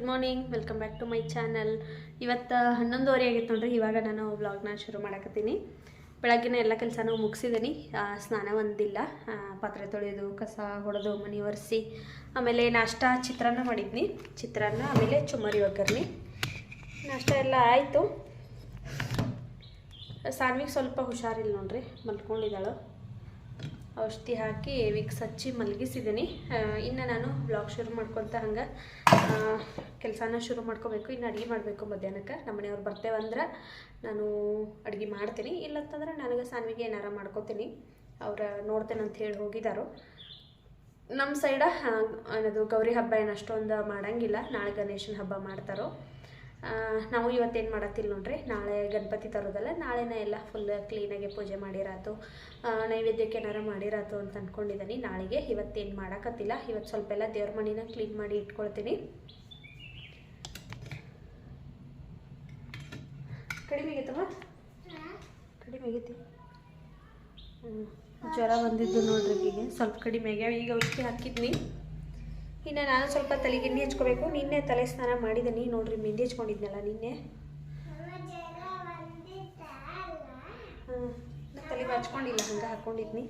Good morning welcome back to my channel ಇವತ್ತು ಹನ್ನೊಂದುವರೆ ಆಗಿತ್ತು ನೋಡ್ರಿ, ಇವಾಗ ನಾನು ವ್ಲಾಗ್ನ ಶುರು ಮಾಡಕತ್ತೀನಿ. ಬೆಳಗ್ಗಿನ ಎಲ್ಲ ಕೆಲಸನೂ ಮುಗಿಸಿದ್ದೀನಿ ಸ್ನಾನ ಒಂದಿಲ್ಲ. ಪಾತ್ರೆ ತೊಳೆಯೋದು ಕಸ ಹೊಡೆದು, ಮನೆ ಒರೆಸಿ, ಆಮೇಲೆ ನಾಷ್ಟ ಚಿತ್ರಾನ್ನ ಮಾಡಿದ್ನಿ. ಚಿತ್ರಾನ್ನ, ಆಮೇಲೆ ಚುಮ್ಮರಿ ಒಗ್ಗರ್ನಿ ನಾಷ್ಟ ಎಲ್ಲ ಆಯಿತು. ಸಾನ್ವಿಗೆ ಸ್ವಲ್ಪ ಹುಷಾರಿಲ್ಲ ನೋಡ್ರಿ, ಮಲ್ಕೊಂಡಿದ್ದಾಳು. ಔಷಧಿ ಹಾಕಿ ವಿಕ್ಸ್ ಹಚ್ಚಿ ಮಲಗಿಸಿದ್ದೀನಿ. ಇನ್ನು ನಾನು ಬ್ಲಾಗ್ ಶುರು ಮಾಡ್ಕೊತ ಹಂಗೆ ಕೆಲಸನ ಶುರು ಮಾಡ್ಕೋಬೇಕು. ಇನ್ನು ಅಡುಗೆ ಮಾಡಬೇಕು ಮಧ್ಯಾಹ್ನಕ್ಕೆ. ನಮ್ಮ ಮನೆಯವ್ರು ಬರ್ತೇವಂದ್ರೆ ನಾನು ಅಡುಗೆ ಮಾಡ್ತೀನಿ. ಇಲ್ಲಂತಂದ್ರೆ ನನಗೆ ಸಾನ್ವಿಗೆ ಏನಾರ ಮಾಡ್ಕೋತೀನಿ. ಅವ್ರು ನೋಡ್ತೇನೆ ಅಂತ ಹೇಳಿ ಹೋಗಿದ್ದಾರೋ ನಮ್ಮ ಸೈಡ ಏನದು ಗೌರಿ ಹಬ್ಬ ಏನು ಅಷ್ಟೊಂದು ಮಾಡೋಂಗಿಲ್ಲ. ನಾಳೆ ಗಣೇಶನ ಹಬ್ಬ ಮಾಡ್ತಾರೋ. ನಾವು ಇವತ್ತೇನು ಮಾಡತ್ತಿಲ್ಲ ನೋಡ್ರಿ, ನಾಳೆ ಗಣಪತಿ ತರೋದಲ್ಲ, ನಾಳೆನೇ ಎಲ್ಲ ಫುಲ್ ಕ್ಲೀನಾಗಿ ಪೂಜೆ ಮಾಡಿರಾತು ನೈವೇದ್ಯಕ್ಕೆ ಏನಾರ ಮಾಡಿರಾತು ಅಂತ ಅಂದ್ಕೊಂಡಿದ್ದೀನಿ ನಾಳೆಗೆ ಇವತ್ತೇನು ಮಾಡೋಕತ್ತಿಲ್ಲ, ಇವತ್ತು ಸ್ವಲ್ಪ ಎಲ್ಲ ದೇವ್ರ ಮಣಿನ ಕ್ಲೀನ್ ಮಾಡಿ ಇಟ್ಕೊಳ್ತೀನಿ. ಕಡಿಮೆ ಆಗೈತಮ್ಮ? ಕಡಿಮೆ ಆಗೈತಿ. ಜ್ವರ ಬಂದಿದ್ದು ನೋಡ್ರಿ ಈಗ, ಸ್ವಲ್ಪ ಕಡಿಮೆ ಆಗ್ಯಾವ. ಈಗ ಔಷಧಿ ಹಾಕಿದ್ನಿ. ಇನ್ನು ನಾನು ಸ್ವಲ್ಪ ತಲೆಗೆ ಎಣ್ಣೆ ಹಚ್ಕೋಬೇಕು. ನಿನ್ನೆ ತಲೆ ಸ್ನಾನ ಮಾಡಿದ್ದೀನಿ ನೋಡ್ರಿ, ಮೆಹಂದಿ ಹಚ್ಕೊಂಡಿದ್ನಲ್ಲ ನಿನ್ನೆ? ಹಾಂ ತಲೆಗೆ ಹಚ್ಕೊಂಡಿಲ್ಲ, ಹಂಗೆ ಹಾಕ್ಕೊಂಡಿದ್ನಿ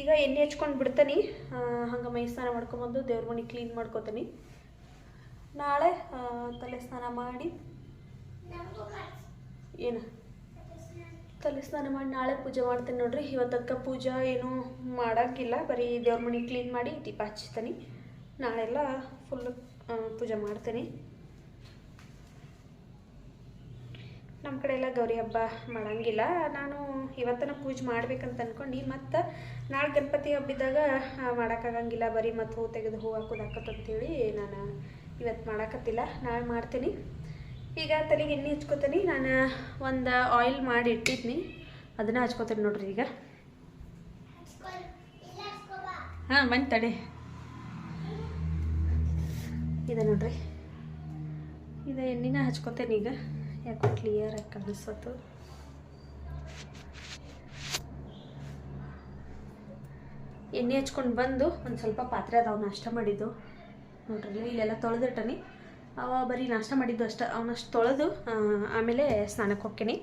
ಈಗ ಎಣ್ಣೆ ಹಚ್ಕೊಂಡು ಬಿಡ್ತೀನಿ. ಹಂಗೆ ಮೈ ಸ್ನಾನ ಮಾಡ್ಕೊಂಬಂದು ದೇವ್ರ ಮನೆ ಕ್ಲೀನ್ ಮಾಡ್ಕೋತೀನಿ. ನಾಳೆ ತಲೆ ಸ್ನಾನ ಮಾಡಿ. ಏನು? ತಲೆ ಸ್ನಾನ ಮಾಡಿ ನಾಳೆ ಪೂಜೆ ಮಾಡ್ತೀನಿ ನೋಡ್ರಿ. ಇವತ್ತಕ್ಕ ಪೂಜೆ ಏನು ಮಾಡೋಕ್ಕಿಲ್ಲ ಬರೀ ದೇವ್ರ ಮನೆ ಕ್ಲೀನ್ ಮಾಡಿ ದೀಪ ಹಚ್ತೀನಿ ನಾಳೆಲ್ಲ ಫುಲ್ ಪೂಜೆ ಮಾಡ್ತೀನಿ. ನಮ್ಮ ಕಡೆ ಎಲ್ಲ ಗೌರಿ ಹಬ್ಬ ಮಾಡಂಗಿಲ್ಲ. ನಾನು ಇವತ್ತನ ಪೂಜೆ ಮಾಡ್ಬೇಕಂತ ಅಂದ್ಕೊಂಡು ಮತ್ತು ನಾಳೆ ಗಣಪತಿ ಹಬ್ಬಿದ್ದಾಗ ಮಾಡೋಕ್ಕಾಗಂಗಿಲ್ಲ. ಬರೀ ಮತ್ತು ಹೂ ತೆಗೆದು ಹೂ ಹಾಕೋದು ಹಾಕತ್ತಂತೇಳಿ ನಾನು ಇವತ್ತು ಮಾಡಕತ್ತಿಲ್ಲ. ನಾಳೆ ಮಾಡ್ತೀನಿ. ಈಗ ತಲೆಗೆ ಎಣ್ಣೆ ಹಚ್ಕೋತೀನಿ. ನಾನು, ಒಂದು ಆಯಿಲ್ ಮಾಡಿ ಇಟ್ಟಿದ್ನಿ. ಅದನ್ನು ಹಚ್ಕೋತೀನಿ ನೋಡ್ರಿ ಈಗ. ಹಾಂ ಬಂದು ತಡೆ. ಇದೆ ನೋಡ್ರಿ. ಇದು ಎಣ್ಣೆನ ಹಚ್ಕೋತೇನೆ ಈಗ. ಯಾಕೋ ಕ್ಲಿಯರಾಗಿ ಕಾಣಿಸ್ತು. ಎಣ್ಣೆ ಹಚ್ಕೊಂಡು ಬಂದು ಒಂದು ಸ್ವಲ್ಪ ಪಾತ್ರೆ ಅದಾವ ನಾಷ್ಟ ಮಾಡಿದ್ದು. ನೋಡ್ರಿ, ಇಲ್ಲೆಲ್ಲ ತೊಳೆದಿಟ್ಟನಿ. ಅವ ಬರೀ ನಾಷ್ಟ ಮಾಡಿದ್ದು ಅಷ್ಟ. ಅವನಷ್ಟು ತೊಳೆದು ಆಮೇಲೆ ಸ್ನಾನಕ್ಕೆ ಹೋಗ್ತೀನಿ.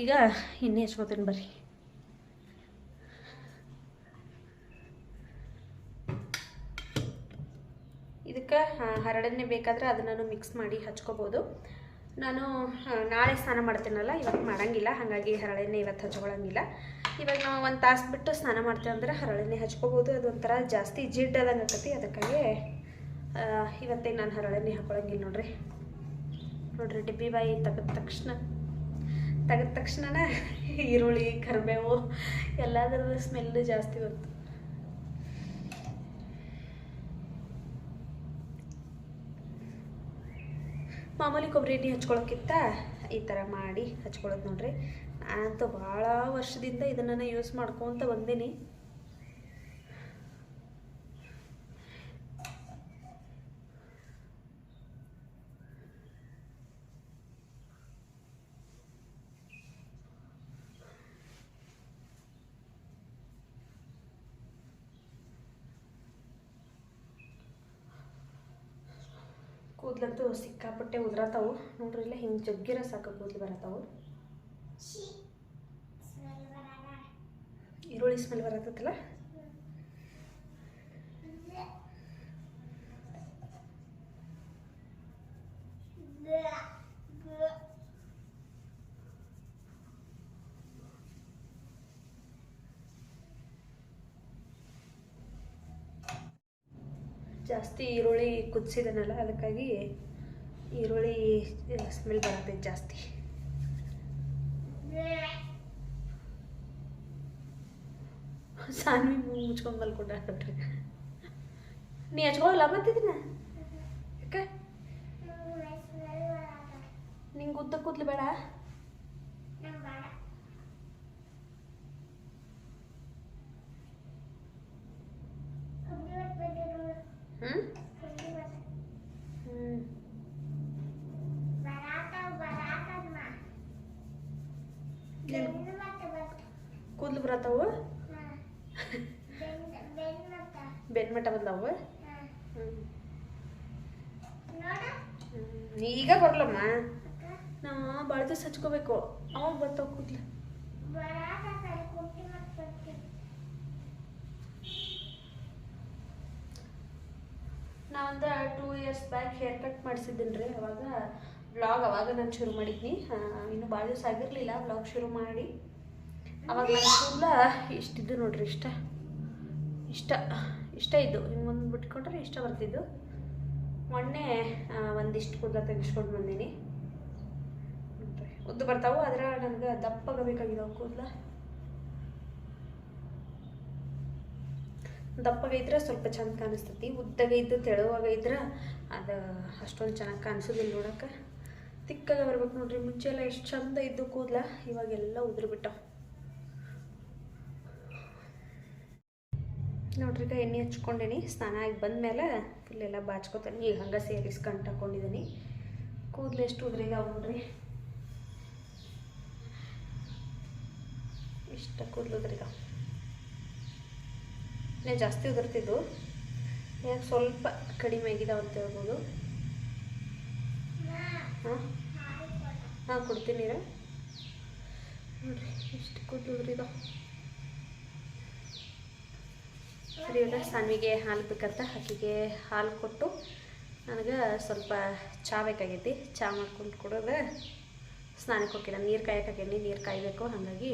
ಈಗ ಇನ್ನೇ ಹೆಚ್ಕೋತೀನಿ ಬರ್ರಿ. ಇದಕ್ಕೆ ಹರಡನ್ನೇ ಬೇಕಾದ್ರೆ ಅದನ್ನು ಮಿಕ್ಸ್ ಮಾಡಿ ಹಚ್ಕೋಬೋದು. ನಾನು ನಾಳೆ ಸ್ನಾನ ಮಾಡ್ತೀನಲ್ಲ ಇವತ್ತು ಮಾಡೋಂಗಿಲ್ಲ. ಹಾಗಾಗಿ ಹರಳೆಣ್ಣೆ ಇವತ್ತು ಹಚ್ಕೊಳ್ಳೋಂಗಿಲ್ಲ ಇವಾಗ ನಾವು ಒಂದು ತಾಸು ಬಿಟ್ಟು ಸ್ನಾನ ಮಾಡ್ತೇವೆ ಹರಳೆಣ್ಣೆ ಹಚ್ಕೋಬೋದು. ಅದೊಂಥರ ಜಾಸ್ತಿ ಜಿಡ್ಡದಂಗೆ ಆಕತಿ. ಅದಕ್ಕಾಗಿ ಇವತ್ತೇನು ನಾನು ಹರಳೆಣ್ಣೆ ಹಾಕೊಳ್ಳಂಗಿಲ್ಲ ನೋಡ್ರಿ. ನೋಡ್ರಿ, ಡಿಬ್ಬಿ ಬಾಯಿ ತೆಗೆದ ತಕ್ಷಣ. ತೆಗೆದ ತಕ್ಷಣನ ಈರುಳ್ಳಿ, ಕರಿಬೇವು ಎಲ್ಲದರದ್ದು ಸ್ಮೆಲ್ ಜಾಸ್ತಿ ಬಂತು. ಮಾಮೂಲಿ ಕೊಬ್ಬರಿ ಎಣ್ಣೆ ಹಚ್ಕೊಳಕ್ಕಿಂತ ಈ ಥರ ಮಾಡಿ ಹಚ್ಕೊಳ್ಳೋದು ನೋಡ್ರಿ. ನಾನಂತೂ ಭಾಳ ವರ್ಷದಿಂದ ಇದನ್ನು ಯೂಸ್ ಮಾಡ್ಕೊತ ಬಂದೀನಿ. ಸಿಕ್ಕಾಪಟ್ಟೆ ಉದ್ರತಾವು. ನೋಡ್ರಿ ಇಲ್ಲ ಹಿಂಗೆ ಜಗ್ಗಿರ ಸಾಕು ಕೂದಲು ಬರತಾವು. ಈರುಳ್ಳಿ ಸ್ಮೆಲ್ ಬರತ್ತಲ್ಲ ಜಾಸ್ತಿ ಈರುಳ್ಳಿ ಕುದಿಸಿದನಲ್ಲ, ಅದಕ್ಕಾಗಿ ಈರುಳ್ಳಿ ಸ್ಮೆಲ್ ಬರುತ್ತೆ ಜಾಸ್ತಿ. ಸಾನ್ವಿ ಮೂಗು ಮುಚ್ಕೊಂಡು ಮಲ್ಕೊಂಡ ನೋಡ್ರಿ ನೀ ಹಚ್ಕೊಳ್ಳಲ್ಲ ಮತ್ತಿದ್ದೀನ ಯಾಕೆ? ನಿಂಗೆ ಉದ್ದ ಕೂದ್ಲು ಬೇಡ? ಕೂದ್ಲು ಬೆನ್ಮಟ ಬೆನ್ ಮಟ್ಟ ಬಂದಾವು ಈಗ ಬರ್ಲಮ್ಮ? ನಾ ಭಾಳ ದಿವಸ ಹಚ್ಕೋಬೇಕು. ಅವಾಗ ಬರ್ತಾವ ಕೂದ್ಲ ನಾ ಒಂದು two years back hair cut ಮಾಡಿಸಿದ್ದೀನಿ ರೀ ಅವಾಗ ಬ್ಲಾಗ್ ಅವಾಗ ನಾನು ಶುರು ಮಾಡಿದ್ನಿ. ಇನ್ನೂ ಇನ್ನು ಭಾಳ ದಿವಸ ಆಗಿರಲಿಲ್ಲ ಬ್ಲಾಗ್ ಶುರು ಮಾಡಿ. ಅವಾಗ ಕೂದಲ ಇಷ್ಟಿದ್ದು ನೋಡ್ರಿ, ಇಷ್ಟ. ಇಷ್ಟ ಇಷ್ಟ ಇದ್ದು ಹಿಂಗೊಂದು ಬಿಟ್ಕೊಂಡ್ರೆ ಇಷ್ಟ ಬರ್ತಿದ್ದು. ಮೊನ್ನೆ ಒಂದಿಷ್ಟು ಕೂದಲ ತೆಗಿಸ್ಕೊಂಡು ಬಂದೀನಿ. ಉದ್ದು ಬರ್ತಾವು ಆದ್ರೆ ನನಗೆ ದಪ್ಪಗಬೇಕಾಗಿದ್ದಾವೆ ಕೂದಲ. ದಪ್ಪಗೆ ಇದ್ರೆ ಸ್ವಲ್ಪ ಚಂದ ಕಾಣಿಸ್ತೈತಿ. ಉದ್ದಗ ಇದ್ದು ತೆಳುವಾಗ ಇದ್ರೆ ಅದು ಅಷ್ಟೊಂದು ಚೆನ್ನಾಗಿ ಕಾಣಿಸೋದಿಲ್ಲ ನೋಡೋಕೆ ತಿಕ್ಕಾಗ ಬರ್ಬೇಕು ನೋಡ್ರಿ. ಮುಂಚೆ ಎಲ್ಲ ಎಷ್ಟು ಚಂದ ಇದ್ದು ಕೂದಲ. ಇವಾಗೆಲ್ಲ ಉದುರು ಬಿಟ್ಟಾವ ನೋಡ್ರಿ ಈಗ ಎಣ್ಣೆ ಹಚ್ಕೊಂಡೇನಿ. ಸ್ನಾನ ಆಗಿ ಬಂದಮೇಲೆ ಫುಲ್ ಎಲ್ಲ ಬಾಚ್ಕೊತಾನೆ. ಈಗ ಹಂಗೆ ಸೇರಿಸ್ಕೊಂಡು ಹಾಕೊಂಡಿದ್ದೀನಿ ಕೂದಲು ಎಷ್ಟು ಉದ್ರಿಗಾವ ನೋಡ್ರಿ. ಇಷ್ಟ ಕೂದಲು ಉದ್ರಿಗಾವ ಇನ್ನೇ ಜಾಸ್ತಿ ಉದುರ್ತಿದ್ದು ಯಾಕೆ ಸ್ವಲ್ಪ ಕಡಿಮೆ ಆಗಿದೆ ಅಂತ ಹೇಳ್ಬೋದು. ಹಾಂ? ಹಾಂ, ಕೊಡ್ತೀನಿ ನೋಡ್ರಿ, ಇಷ್ಟು ಕೂದಲು ಉದುರಿದಾವ. ಸರಿ ಎಲ್ಲ ಸಾನ್ವಿಗೆ ಹಾಲು ಬೇಕಂತ ಆಕೆಗೆ ಹಾಲು ಕೊಟ್ಟು ನನಗೆ ಸ್ವಲ್ಪ ಚಹಾ ಬೇಕಾಗೈತಿ. ಚಹಾ ಮಾಡ್ಕೊಂಡು ಕೊಡೋದು ಸ್ನಾನಕ್ಕೆ ಹೋಗಿಲ್ಲ ನೀರು ಕಾಯಕ್ಕೆ ಹಾಕೀನಿ ನೀರು ಕಾಯಬೇಕು. ಹಾಗಾಗಿ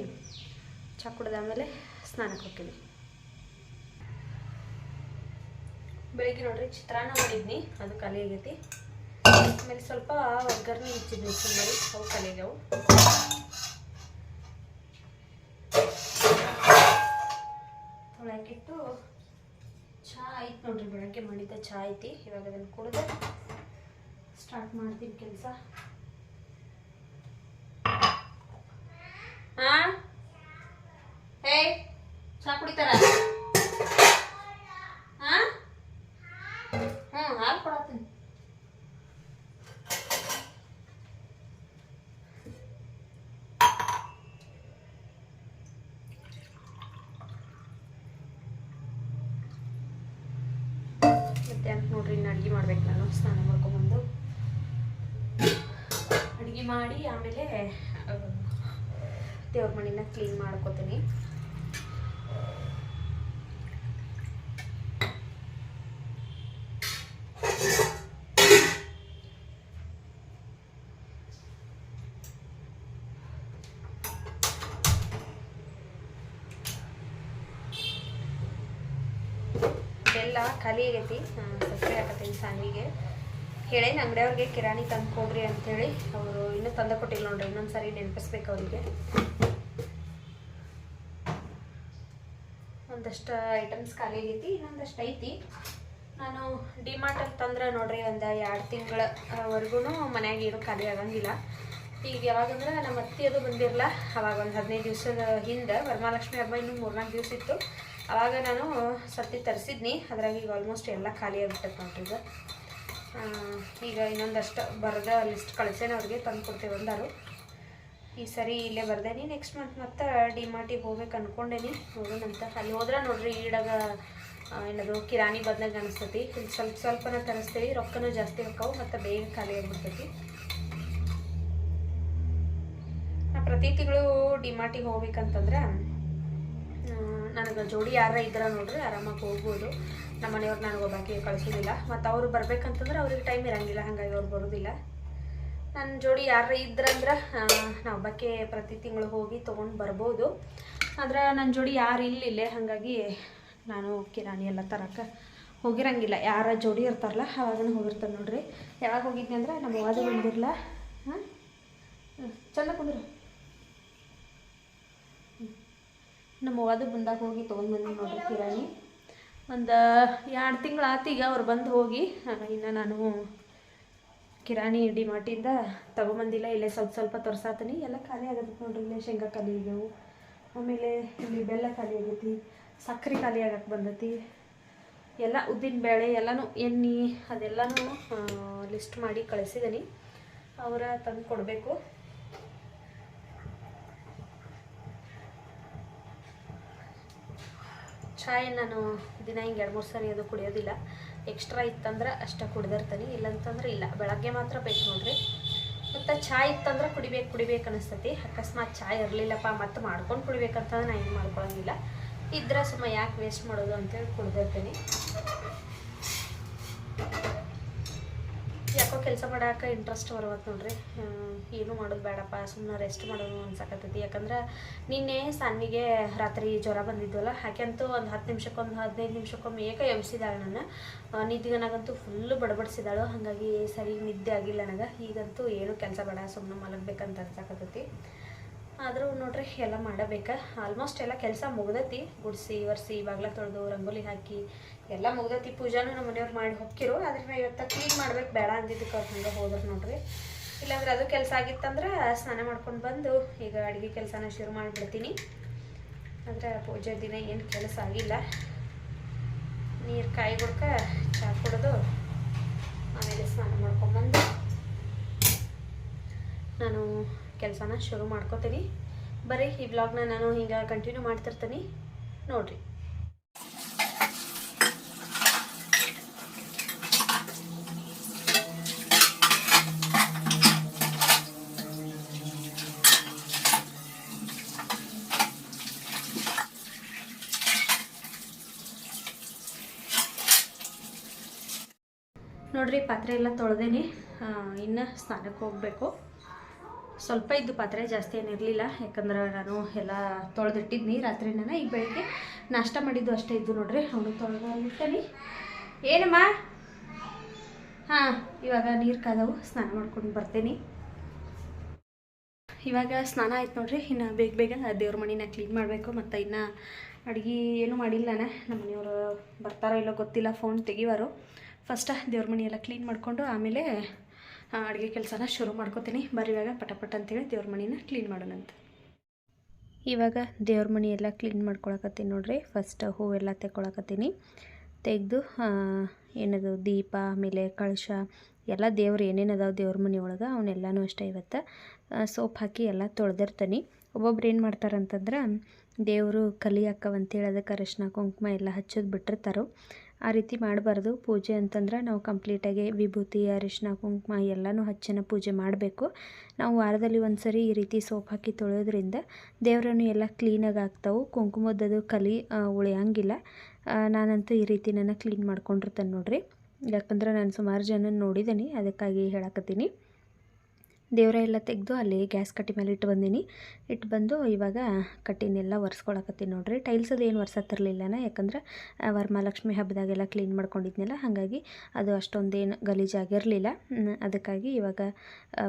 ಚಹಾ ಕುಡ್ದಾದ್ಮೇಲೆ ಸ್ನಾನಕ್ಕೆ ಹೋಗ್ತೀನಿ. ಬೆಳಿಗ್ಗೆ ನೋಡ್ರಿ ಚಿತ್ರಾನ್ನ ಮಾಡಿದ್ನಿ. ಅದು ಖಾಲಿ ಆಗೈತಿ. ಆಮೇಲೆ ಸ್ವಲ್ಪ ಒಗ್ಗರಣೆ ಮುಚ್ಚಿದ್ವಿ ಸುಮ್ಮನೆ ಅವು ಖಾಲಿ ಆಗ್ಯಾವು. ತೊಳಕಿಟ್ಟು ಐತಿ ನೋಡ್ರಿ, ಬೆಳಗ್ಗೆ ಮಾಡಿದ್ದ ಚಹಾ ಐತಿ. ಇವಾಗ ಅದನ್ನು ಕುಡಿದು ಸ್ಟಾರ್ಟ್ ಮಾಡ್ತೀನಿ ಕೆಲಸ. ಹಾ ಹೇ ಚಹಾ ಕುಡಿತಾರ? ಹಾ ಹ್ಞೂ ಹಾಲು ಕೊಡತ್ತೀನಿ ಮಧ್ಯಾಹ್ನ ನೋಡ್ರಿ ಇನ್ನು ಮಾಡ್ಬೇಕು ನಾನು ಸ್ನಾನ ಮಾಡ್ಕೊಂಬಂದು. ಅಡುಗೆ ಮಾಡಿ ಆಮೇಲೆ ದೇವ್ರ ಮನೆಯನ್ನ ಕ್ಲೀನ್ ಮಾಡ್ಕೋತೀನಿ ಬೆಲ್ಲ ಖಾಲಿ ಆಗೈತಿ ಆ, ಸಕ್ಕರೆ ಹೇಳೇನು ಅಂಗಡಿಯವ್ರಿಗೆ ಕಿರಾಣಿ ತಂದು ಕೊಡ್ರಿ ಅಂಥೇಳಿ ಅವರು ಇನ್ನೂ ತಂದು ಕೊಟ್ಟಿಲ್ಲ ನೋಡ್ರಿ, ಇನ್ನೊಂದು ಸಾರಿ ನೆನಪಿಸ್ಬೇಕು ಅವರಿಗೆ. ಒಂದಷ್ಟು ಐಟಮ್ಸ್ ಖಾಲಿ ಆಗೈತಿ, ಇನ್ನೊಂದಷ್ಟು ಐತಿ. ನಾನು ಡಿಮಾರ್ಟಲ್ಲಿ ತಂದ್ರೆ ನೋಡ್ರಿ ಒಂದು ಎರಡು ತಿಂಗಳವರೆಗೂ ಮನೆಯಾಗ ಏನು ಖಾಲಿ ಆಗಂಗಿಲ್ಲ. ಈಗ ಯಾವಾಗಂದ್ರೆ ನಮ್ಮ ಅತ್ತಿ ಅದು ಬಂದಿರಲ್ಲ ಅವಾಗ ಒಂದು ಹದಿನೈದು ದಿವಸದ ಹಿಂದೆ ವರಮಹಾಲಕ್ಷ್ಮಿ ಹಬ್ಬ ಇನ್ನೂ ಮೂರ್ನಾಲ್ಕು ದಿವಸ ಇತ್ತು. ಅವಾಗ ನಾನು ಸತಿ ತರಿಸಿದ್ನಿ. ಅದ್ರಾಗ ಈಗ ಆಲ್ಮೋಸ್ಟ್ ಎಲ್ಲ ಖಾಲಿ ಆಗಿಬಿಟ್ಟೈತೆ ಈಗ. ಈಗ ಇನ್ನೊಂದಷ್ಟು ಬರೆದ ಲಿಸ್ಟ್ ಕಳಿಸೇನೆ ಅವ್ರಿಗೆ, ತಂದು ಕೊಡ್ತೇವೆ ಅಂದಾರು. ಈ ಸರಿ ಇಲ್ಲೇ ಬರ್ದೇನಿ ನೆಕ್ಸ್ಟ್ ಮಂತ್ ಮತ್ತೆ ಡಿಮಾರ್ಟಿಗೆ ಹೋಗ್ಬೇಕು ಅನ್ಕೊಂಡೇನಿ ನೋಡೋಣಂತ ಅಲ್ಲಿ ಹೋದ್ರೆ ನೋಡ್ರಿ, ಈಡಾಗ ಏನದು, ಕಿರಾಣಿ ಬದ್ನಾಗ ಅನಿಸ್ತೈತಿ. ಇಲ್ಲಿ ಸ್ವಲ್ಪ ಸ್ವಲ್ಪನ ತರಿಸ್ತೀವಿ, ರೊಕ್ಕನೂ ಜಾಸ್ತಿ ಹಾಕವು ಮತ್ತು ಬೇಗ ಖಾಲಿ ಆಗಿಬಿಡ್ತೈತಿ. ನಾ ಪ್ರತಿ ತಿಂಗಳು ಡಿಮಾರ್ಟಿಗೆ ಹೋಗ್ಬೇಕಂತಂದ್ರೆ ನನಗೆ ಜೋಡಿ ಯಾರ ಇದ್ರ ನೋಡ್ರಿ, ಆರಾಮಾಗಿ ಹೋಗ್ಬೋದು. ನಮ್ಮ ಮನೆಯವ್ರು ನನಗೆ ಒಬ್ಬಾಕಿ ಕಳಿಸೋದಿಲ್ಲ. ಮತ್ತು ಅವರು ಬರ್ಬೇಕಂತಂದ್ರೆ ಅವ್ರಿಗೆ ಟೈಮ್ ಇರಂಗಿಲ್ಲ, ಹಾಗಾಗಿ ಅವ್ರು ಬರೋದಿಲ್ಲ. ನನ್ನ ಜೋಡಿ ಯಾರ ಇದ್ರಂದ್ರೆ ನಾ ಒಬ್ಬಾಕೆ ಪ್ರತಿ ತಿಂಗಳು ಹೋಗಿ ತೊಗೊಂಡು ಬರ್ಬೋದು. ಆದ್ರೆ ನನ್ನ ಜೋಡಿ ಯಾರು ಇಲ್ಲಿಲ್ಲೇ, ಹಾಗಾಗಿ ನಾನು ಕಿರಾಣಿ ಎಲ್ಲ ತರಕ್ಕೆ ಹೋಗಿರಂಗಿಲ್ಲ. ಯಾರ ಜೋಡಿ ಇರ್ತಾರಲ್ಲ, ಅವಾಗನ ಹೋಗಿರ್ತಾರೆ ನೋಡ್ರಿ. ಯಾವಾಗ ಹೋಗಿದ್ದೆ ಅಂದ್ರೆ, ನಮ್ಮ ವಾದ ಬಂದಿರಲ್ಲ ಹಾಂ? ಚಂದ ಕುಂದ್ರು. ನಮ್ಮ ಅವ್ವಾದು ಬಂದಾಗ ಹೋಗಿ ತೊಗೊಂಡು ಬಂದು ನೋಡ್ರಿ ಕಿರಾಣಿ. ಒಂದು ಎರಡು ತಿಂಗಳು ಈಗ ಅವ್ರು ಬಂದು ಹೋಗಿ ಇನ್ನು ನಾನು ಕಿರಾಣಿ ಡಿಮಾರ್ಟಿಂದ ತೊಗೊಂಬಂದಿಲ್ಲ, ಇಲ್ಲೇ ಸ್ವಲ್ಪ ಸ್ವಲ್ಪ ತೋರ್ಸಾತೀನಿ. ಎಲ್ಲ ಖಾಲಿ ಆಗತ್ತೆ ನೋಡ್ರಿ, ಇಲ್ಲೇ ಶೇಂಗಾ ಖಾಲಿ ಆಗ್ಯಾವು. ಆಮೇಲೆ ಇಲ್ಲಿ ಬೆಲ್ಲ ಖಾಲಿ ಆಗೈತಿ ಸಕ್ಕರೆ ಖಾಲಿ ಆಗಕ್ಕೆ ಬಂದೈತಿ. ಎಲ್ಲ ಉದ್ದಿನ ಬೇಳೆ, ಎಲ್ಲನೂ ಎಣ್ಣೆ ಅದೆಲ್ಲನೂ ಲಿಸ್ಟ್ ಮಾಡಿ ಕಳಿಸಿದ್ದೀನಿ ಅವರ ತಂದು ಕೊಡಬೇಕು. ಚಾಯ್ ನಾನು ದಿನ ಹಿಂಗೆ ಎರಡು ಮೂರು ಸರಿ ಅದು ಕುಡಿಯೋದಿಲ್ಲ. ಎಕ್ಸ್ಟ್ರಾ ಇತ್ತಂದ್ರೆ ಅಷ್ಟ ಕುಡಿದಿರ್ತೀನಿ ಇಲ್ಲಂತಂದ್ರೆ ಇಲ್ಲ. ಬೆಳಗ್ಗೆ ಮಾತ್ರ ಬೇಕು ನೋಡ್ರಿ. ಮತ್ತು ಚಾಯ್ ಇತ್ತಂದ್ರೆ ಕುಡಿಬೇಕು ಕುಡಿಬೇಕು ಅನಿಸ್ತತಿ. ಅಕಸ್ಮಾತ್ ಚಾಯ್ ಇರಲಿಲ್ಲಪ್ಪ ಮತ್ತೆ ಮಾಡ್ಕೊಂಡು ಕುಡಿಬೇಕಂತಂದ್ರೆ ನಾನು ಏನು ಮಾಡ್ಕೊಳಂಗಿಲ್ಲ. ಇದ್ರೆ ಸುಮ್ಮನೆ ಯಾಕೆ ವೇಸ್ಟ್ ಮಾಡೋದು ಅಂತೇಳಿ ಕುಡ್ದಿರ್ತೀನಿ. ಕೆಲಸ ಮಾಡೋಕೆ ಇಂಟ್ರೆಸ್ಟ್ ಬರುವತ್ತು ನೋಡ್ರಿ. ಏನೂ ಮಾಡೋದು ಬೇಡಪ್ಪ ಸುಮ್ಮನೆ ರೆಸ್ಟ್ ಮಾಡೋದು ಅನ್ಸಕತ್ತೈತಿ. ಯಾಕಂದ್ರೆ ನಿನ್ನೆ ಸಾನ್ವಿಗೆ ರಾತ್ರಿ ಜ್ವರ ಬಂದಿದ್ವಲ್ಲ ಹಾಕ್ಯಂತೂ ಒಂದು ಹತ್ತು ನಿಮಿಷಕ್ಕೊಂದು ಹದಿನೈದು ನಿಮಿಷಕ್ಕೊಮ್ಮೆ ಏಕ ಎಬ್ಸಿದಾಳೆ ನಿದ್ದೆಗನಾಗಂತೂ ನಿದ್ದಿಗನಾಗಂತೂ ಫುಲ್ಲು ಬಡಬಡಿಸಿದಾಳು. ಹಾಗಾಗಿ ಸರಿ ನಿದ್ದೆ ಆಗಿಲ್ಲ ನನಗೆ. ಈಗಂತೂ ಏನು ಕೆಲಸ ಬೇಡ ಸುಮ್ಮನೆ ಮಲಗಬೇಕಂತ ಅನ್ಸಕತ್ತೈತಿ. ಆದರೂ ನೋಡ್ರಿ, ಎಲ್ಲ ಮಾಡಬೇಕು. ಆಲ್ಮೋಸ್ಟ್ ಎಲ್ಲ ಕೆಲಸ ಮುಗ್ದತಿ. ಗುಡಿಸಿ, ಒರೆಸಿ ಬಾಗ್ಲ ತೊಳೆದು ರಂಗೋಲಿ ಹಾಕಿ ಎಲ್ಲ ಮುಗ್ದತಿ. ಪೂಜಾನು ನಮ್ಮ ಮನೆಯವ್ರು ಮಾಡಿ ಹೊಕ್ಕಿರು. ಆದ್ರೆ ನಾ ಇವತ್ತು ಕ್ಲೀನ್ ಮಾಡ್ಬೇಕು ಬೇಡ ಅಂದಿದ್ದಕ್ಕೆ ಅವ್ರು ಹಂಗೆ ಹೋದ್ರು ನೋಡ್ರಿ. ಇಲ್ಲಾಂದ್ರೆ ಅದು ಕೆಲಸ ಆಗಿತ್ತಂದ್ರೆ ಸ್ನಾನ ಮಾಡ್ಕೊಂಡು ಬಂದು ಈಗ ಅಡುಗೆ ಕೆಲಸನ ಶುರು ಮಾಡಿಬಿಡ್ತೀನಿ. ಆದರೆ ಪೂಜೆ ದಿನ ಏನು ಕೆಲಸ ಆಗಿಲ್ಲ. ನೀರು ಕಾಯಿ ಕೊಡ್ಕ ಚಾ ಕುಡಿದು ಆಮೇಲೆ ಸ್ನಾನ ಮಾಡ್ಕೊಂಡ್ಬಂದು ನಾನು ಕೆಲಸನ ಶುರು ಮಾಡ್ಕೋತೀನಿ. ಬರೀ ಈ ಬ್ಲಾಗ್ನ ನಾನು ಹಿಂಗೆ ಕಂಟಿನ್ಯೂ ಮಾಡ್ತಿರ್ತೀನಿ. ನೋಡ್ರಿ. ನೋಡ್ರಿ, ಪಾತ್ರೆ ಎಲ್ಲ ತೊಳೆದೇನಿ. ಇನ್ನು ಸ್ನಾನಕ್ಕೆ ಹೋಗಬೇಕು. ಸ್ವಲ್ಪ ಇದ್ದು ಪಾತ್ರೆ ಜಾಸ್ತಿ ಏನಿರಲಿಲ್ಲ ಯಾಕಂದ್ರೆ ನಾನು ಎಲ್ಲ ತೊಳೆದಿಟ್ಟಿದ್ನಿ ರಾತ್ರಿ ನಾನು ಈಗ ಬೆಳಿಗ್ಗೆ ನಾಷ್ಟ ಮಾಡಿದ್ದು ಅಷ್ಟೇ ಇದ್ದು ನೋಡ್ರಿ. ಅವನು ತೊಳೆದಿಟ್ಟನಿ ಏನಮ್ಮ? ಹಾಂ, ಇವಾಗ ನೀರು ಕಾದವು. ಸ್ನಾನ ಮಾಡ್ಕೊಂಡು ಬರ್ತೀನಿ. ಇವಾಗ ಸ್ನಾನ ಆಯ್ತು ನೋಡ್ರಿ. ಇನ್ನು ಬೇಗ ಬೇಗ ದೇವ್ರ ಮಣಿನ ಕ್ಲೀನ್ ಮಾಡಬೇಕು. ಮತ್ತು ಇನ್ನು ಅಡುಗೆ ಏನೂ ನಾನು ನಮ್ಮ ಮನೆಯವರು ಬರ್ತಾರೋ ಇಲ್ಲೋ ಗೊತ್ತಿಲ್ಲ. ಫೋನ್ ತೆಗಿವಾರು. ಫಸ್ಟ್ ದೇವ್ರ ಮನೆ ಎಲ್ಲ ಕ್ಲೀನ್ ಮಾಡಿಕೊಂಡು ಆಮೇಲೆ ಅಡುಗೆ ಕೆಲಸನ ಶುರು ಮಾಡ್ಕೋತೀನಿ. ಬರೀವಾಗ ಇವಾಗ ಪಟ ಪಟ ಅಂತೇಳಿ ದೇವ್ರ ಮಣಿನ ಕ್ಲೀನ್ ಮಾಡೋಣಂತೆ ಇವಾಗ ದೇವ್ರ ಮನೆ ಎಲ್ಲ ಕ್ಲೀನ್ ಮಾಡ್ಕೊಳಕತ್ತೀನಿ ನೋಡ್ರಿ. ಫಸ್ಟ್ ಹೂವೆಲ್ಲ ತೆಕ್ಕೊಳಕತ್ತೀನಿ. ತೆಗೆದು ಏನದು ದೀಪ, ಆಮೇಲೆ ಕಳಶ, ಎಲ್ಲ ದೇವ್ರು ಏನೇನು ಅದಾವೆ ದೇವ್ರ ಮನೆ ಒಳಗೆ ಅವನ್ನೆಲ್ಲನೂ ಅಷ್ಟೇ ಇವತ್ತು. ಸೋಪ್ ಹಾಕಿ ಎಲ್ಲ ತೊಳೆದಿರ್ತೀನಿ. ಒಬ್ಬೊಬ್ರು ಏನು ಮಾಡ್ತಾರಂತಂದ್ರೆ ದೇವರು ಕಲಿ ಹಾಕವಂತೇಳಿ ಅದಕ್ಕೆ ಅರಶಿನ, ಕುಂಕುಮ ಎಲ್ಲ ಹಚ್ಚೋದು ಬಿಟ್ಟಿರ್ತಾರೋ. ಆ ರೀತಿ ಮಾಡಬಾರ್ದು. ಪೂಜೆ ಅಂತಂದ್ರೆ ನಾವು ಕಂಪ್ಲೀಟಾಗಿ ವಿಭೂತಿ, ಅರಿಶಿನ, ಕುಂಕುಮ ಎಲ್ಲನೂ ಹಚ್ಚನ ಪೂಜೆ ಮಾಡಬೇಕು. ನಾವು ವಾರದಲ್ಲಿ ಒಂದು ಸರಿ ಈ ರೀತಿ ಸೋಪ್ ಹಾಕಿ ತೊಳೆಯೋದ್ರಿಂದ ದೇವರನ್ನು ಎಲ್ಲ ಕ್ಲೀನಾಗಿ ಆಗ್ತಾವೆ ಕುಂಕುಮದ್ದು ಕಲಿ ಉಳಿಯಂಗಿಲ್ಲ. ನಾನಂತೂ ಈ ರೀತಿ ನನ್ನ ಕ್ಲೀನ್ ಮಾಡ್ಕೊಂಡಿರ್ತೇನೆ ನೋಡಿರಿ. ಯಾಕಂದ್ರೆ ನಾನು ಸುಮಾರು ಜನ ನೋಡಿದ್ದೀನಿ ಅದಕ್ಕಾಗಿ ಹೇಳಕತ್ತೀನಿ. ದೇವರ ಎಲ್ಲ ತೆಗೆದು ಅಲ್ಲಿ ಗ್ಯಾಸ್ ಕಟ್ಟಿ ಮೇಲೆ ಇಟ್ಟು ಬಂದೀನಿ. ಇಟ್ಟು ಬಂದು ಇವಾಗ ಕಟ್ಟಿನೆಲ್ಲ ಒರೆಸ್ಕೊಳಕತ್ತೀನಿ ನೋಡ್ರಿ. ಟೈಲ್ಸ್ ಅದು ಏನು ನಾ ಯಾಕಂದ್ರೆ ವರಮಹಾಲಕ್ಷ್ಮಿ ಹಬ್ಬದಾಗೆಲ್ಲ ಕ್ಲೀನ್ ಮಾಡ್ಕೊಂಡಿದ್ನಲ್ಲ, ಹಾಗಾಗಿ ಅದು ಅಷ್ಟೊಂದೇನು ಗಲೀಜಾಗಿರಲಿಲ್ಲ ಅದಕ್ಕಾಗಿ ಇವಾಗ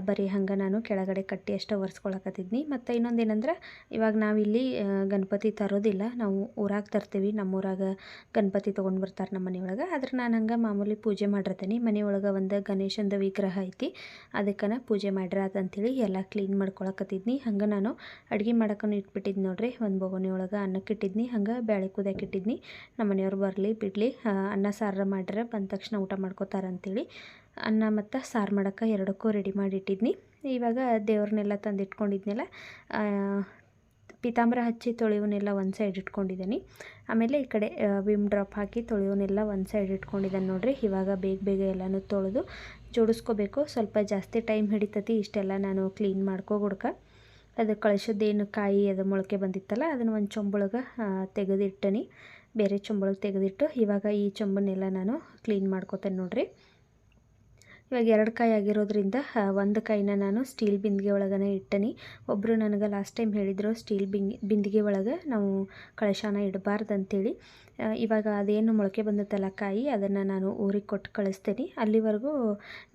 ಬರೀ ಹಂಗೆ ನಾನು ಕೆಳಗಡೆ ಕಟ್ಟಿ ಅಷ್ಟೇ ಒರೆಸ್ಕೊಳಕತ್ತಿದ್ನಿ. ಮತ್ತು ಇನ್ನೊಂದೇನಂದ್ರೆ ಇವಾಗ ನಾವಿಲ್ಲಿ ಗಣಪತಿ ತರೋದಿಲ್ಲ. ನಾವು ಊರಾಗ ತರ್ತೀವಿ. ನಮ್ಮೂರಾಗ ಗಣಪತಿ ತೊಗೊಂಡು ಬರ್ತಾರೆ ನಮ್ಮ ಮನೆಯೊಳಗೆ. ಆದ್ರೆ ನಾನು ಹಂಗೆ ಮಾಮೂಲಿ ಪೂಜೆ ಮಾಡಿರ್ತೀನಿ. ಮನೆಯೊಳಗೆ ಒಂದು ಗಣೇಶಂದು ವಿಗ್ರಹ ಐತಿ. ಅದಕ್ಕೆ ಪೂಜೆ ಮಾಡಿರಾತ ಅಂಥೇಳಿ ಎಲ್ಲ ಕ್ಲೀನ್ ಮಾಡ್ಕೊಳಕತ್ತಿದ್ನಿ. ಹಂಗೆ ನಾನು ಅಡುಗೆ ಮಾಡೋಕ್ಕೂ ಇಟ್ಬಿಟ್ಟಿದ್ದು ನೋಡ್ರಿ. ಒಂದು ಬೊಗಣಿ ಒಳಗೆ ಅನ್ನಕ್ಕೆ ಇಟ್ಟಿದ್ನಿ. ಹಂಗೆ ಬೇಳೆ ಕುದಿಯಕ್ಕೆ ಇಟ್ಟಿದ್ನಿ. ನಮ್ಮ ಮನೆಯವ್ರು ಬರಲಿ ಬಿಡಲಿ ಅನ್ನ ಸಾರು ಮಾಡ್ರೆ ಬಂದ ತಕ್ಷಣ ಊಟ ಮಾಡ್ಕೋತಾರೆ ಅಂಥೇಳಿ ಅನ್ನ ಮತ್ತು ಸಾರು ಮಾಡೋಕ್ಕೆ ಎರಡಕ್ಕೂ ರೆಡಿ ಮಾಡಿ ಇಟ್ಟಿದ್ನಿ ಇವಾಗ ದೇವ್ರನ್ನೆಲ್ಲ ತಂದು ಇಟ್ಕೊಂಡಿದ್ನೆಲ್ಲ ಪೀತಾಂಬರ ಹಚ್ಚಿ ತೊಳೆಯೋನೆಲ್ಲ ಒಂದು ಸೈಡ್ ಇಟ್ಕೊಂಡಿದ್ದೀನಿ ಆಮೇಲೆ ಈ ಕಡೆ ವಿಮ್ ಡ್ರಾಪ್ ಹಾಕಿ ತೊಳೆಯೋನೆಲ್ಲ ಒಂದು ಸೈಡ್ ಇಟ್ಕೊಂಡಿದ್ದಾನೆ ನೋಡಿರಿ. ಇವಾಗ ಬೇಗ ಬೇಗ ಎಲ್ಲನೂ ತೊಳೆದು ಜೋಡಿಸ್ಕೋಬೇಕು. ಸ್ವಲ್ಪ ಜಾಸ್ತಿ ಟೈಮ್ ಹಿಡಿತತಿ. ಇಷ್ಟೆಲ್ಲ ನಾನು ಕ್ಲೀನ್ ಮಾಡ್ಕೋಗುಡ್ಕ ಅದು ಕಳಿಸೋದೇನು ಕಾಯಿ ಅದು ಮೊಳಕೆ ಬಂದಿತ್ತಲ್ಲ, ಅದನ್ನು ಒಂದು ಚೊಂಬೊಳಗೆ ತೆಗೆದಿಟ್ಟನಿ. ಬೇರೆ ಚೊಂಬೊಳಗೆ ತೆಗೆದಿಟ್ಟು ಇವಾಗ ಈ ಚೊಂಬನ್ನೆಲ್ಲ ನಾನು ಕ್ಲೀನ್ ಮಾಡ್ಕೋತೇನೆ ನೋಡ್ರಿ. ಇವಾಗ ಎರಡು ಕಾಯಿ ಆಗಿರೋದ್ರಿಂದ ಒಂದು ಕಾಯಿನ ನಾನು ಸ್ಟೀಲ್ ಬಿಂದಿಗೆ ಒಳಗನೆ ಇಟ್ಟನಿ. ಒಬ್ಬರು ನನಗೆ ಲಾಸ್ಟ್ ಟೈಮ್ ಹೇಳಿದರು, ಸ್ಟೀಲ್ ಬಿಂದಿಗೆ ಒಳಗೆ ನಾವು ಕಳಶಾನ ಇಡಬಾರ್ದು ಅಂತೇಳಿ ಇವಾಗ ಅದೇನು ಮೊಳಕೆ ಬಂದತ್ತಲ್ಲ ಕಾಯಿ ಅದನ್ನು ನಾನು ಊರಿಗೆ ಕೊಟ್ಟು ಕಳಿಸ್ತೀನಿ. ಅಲ್ಲಿವರೆಗೂ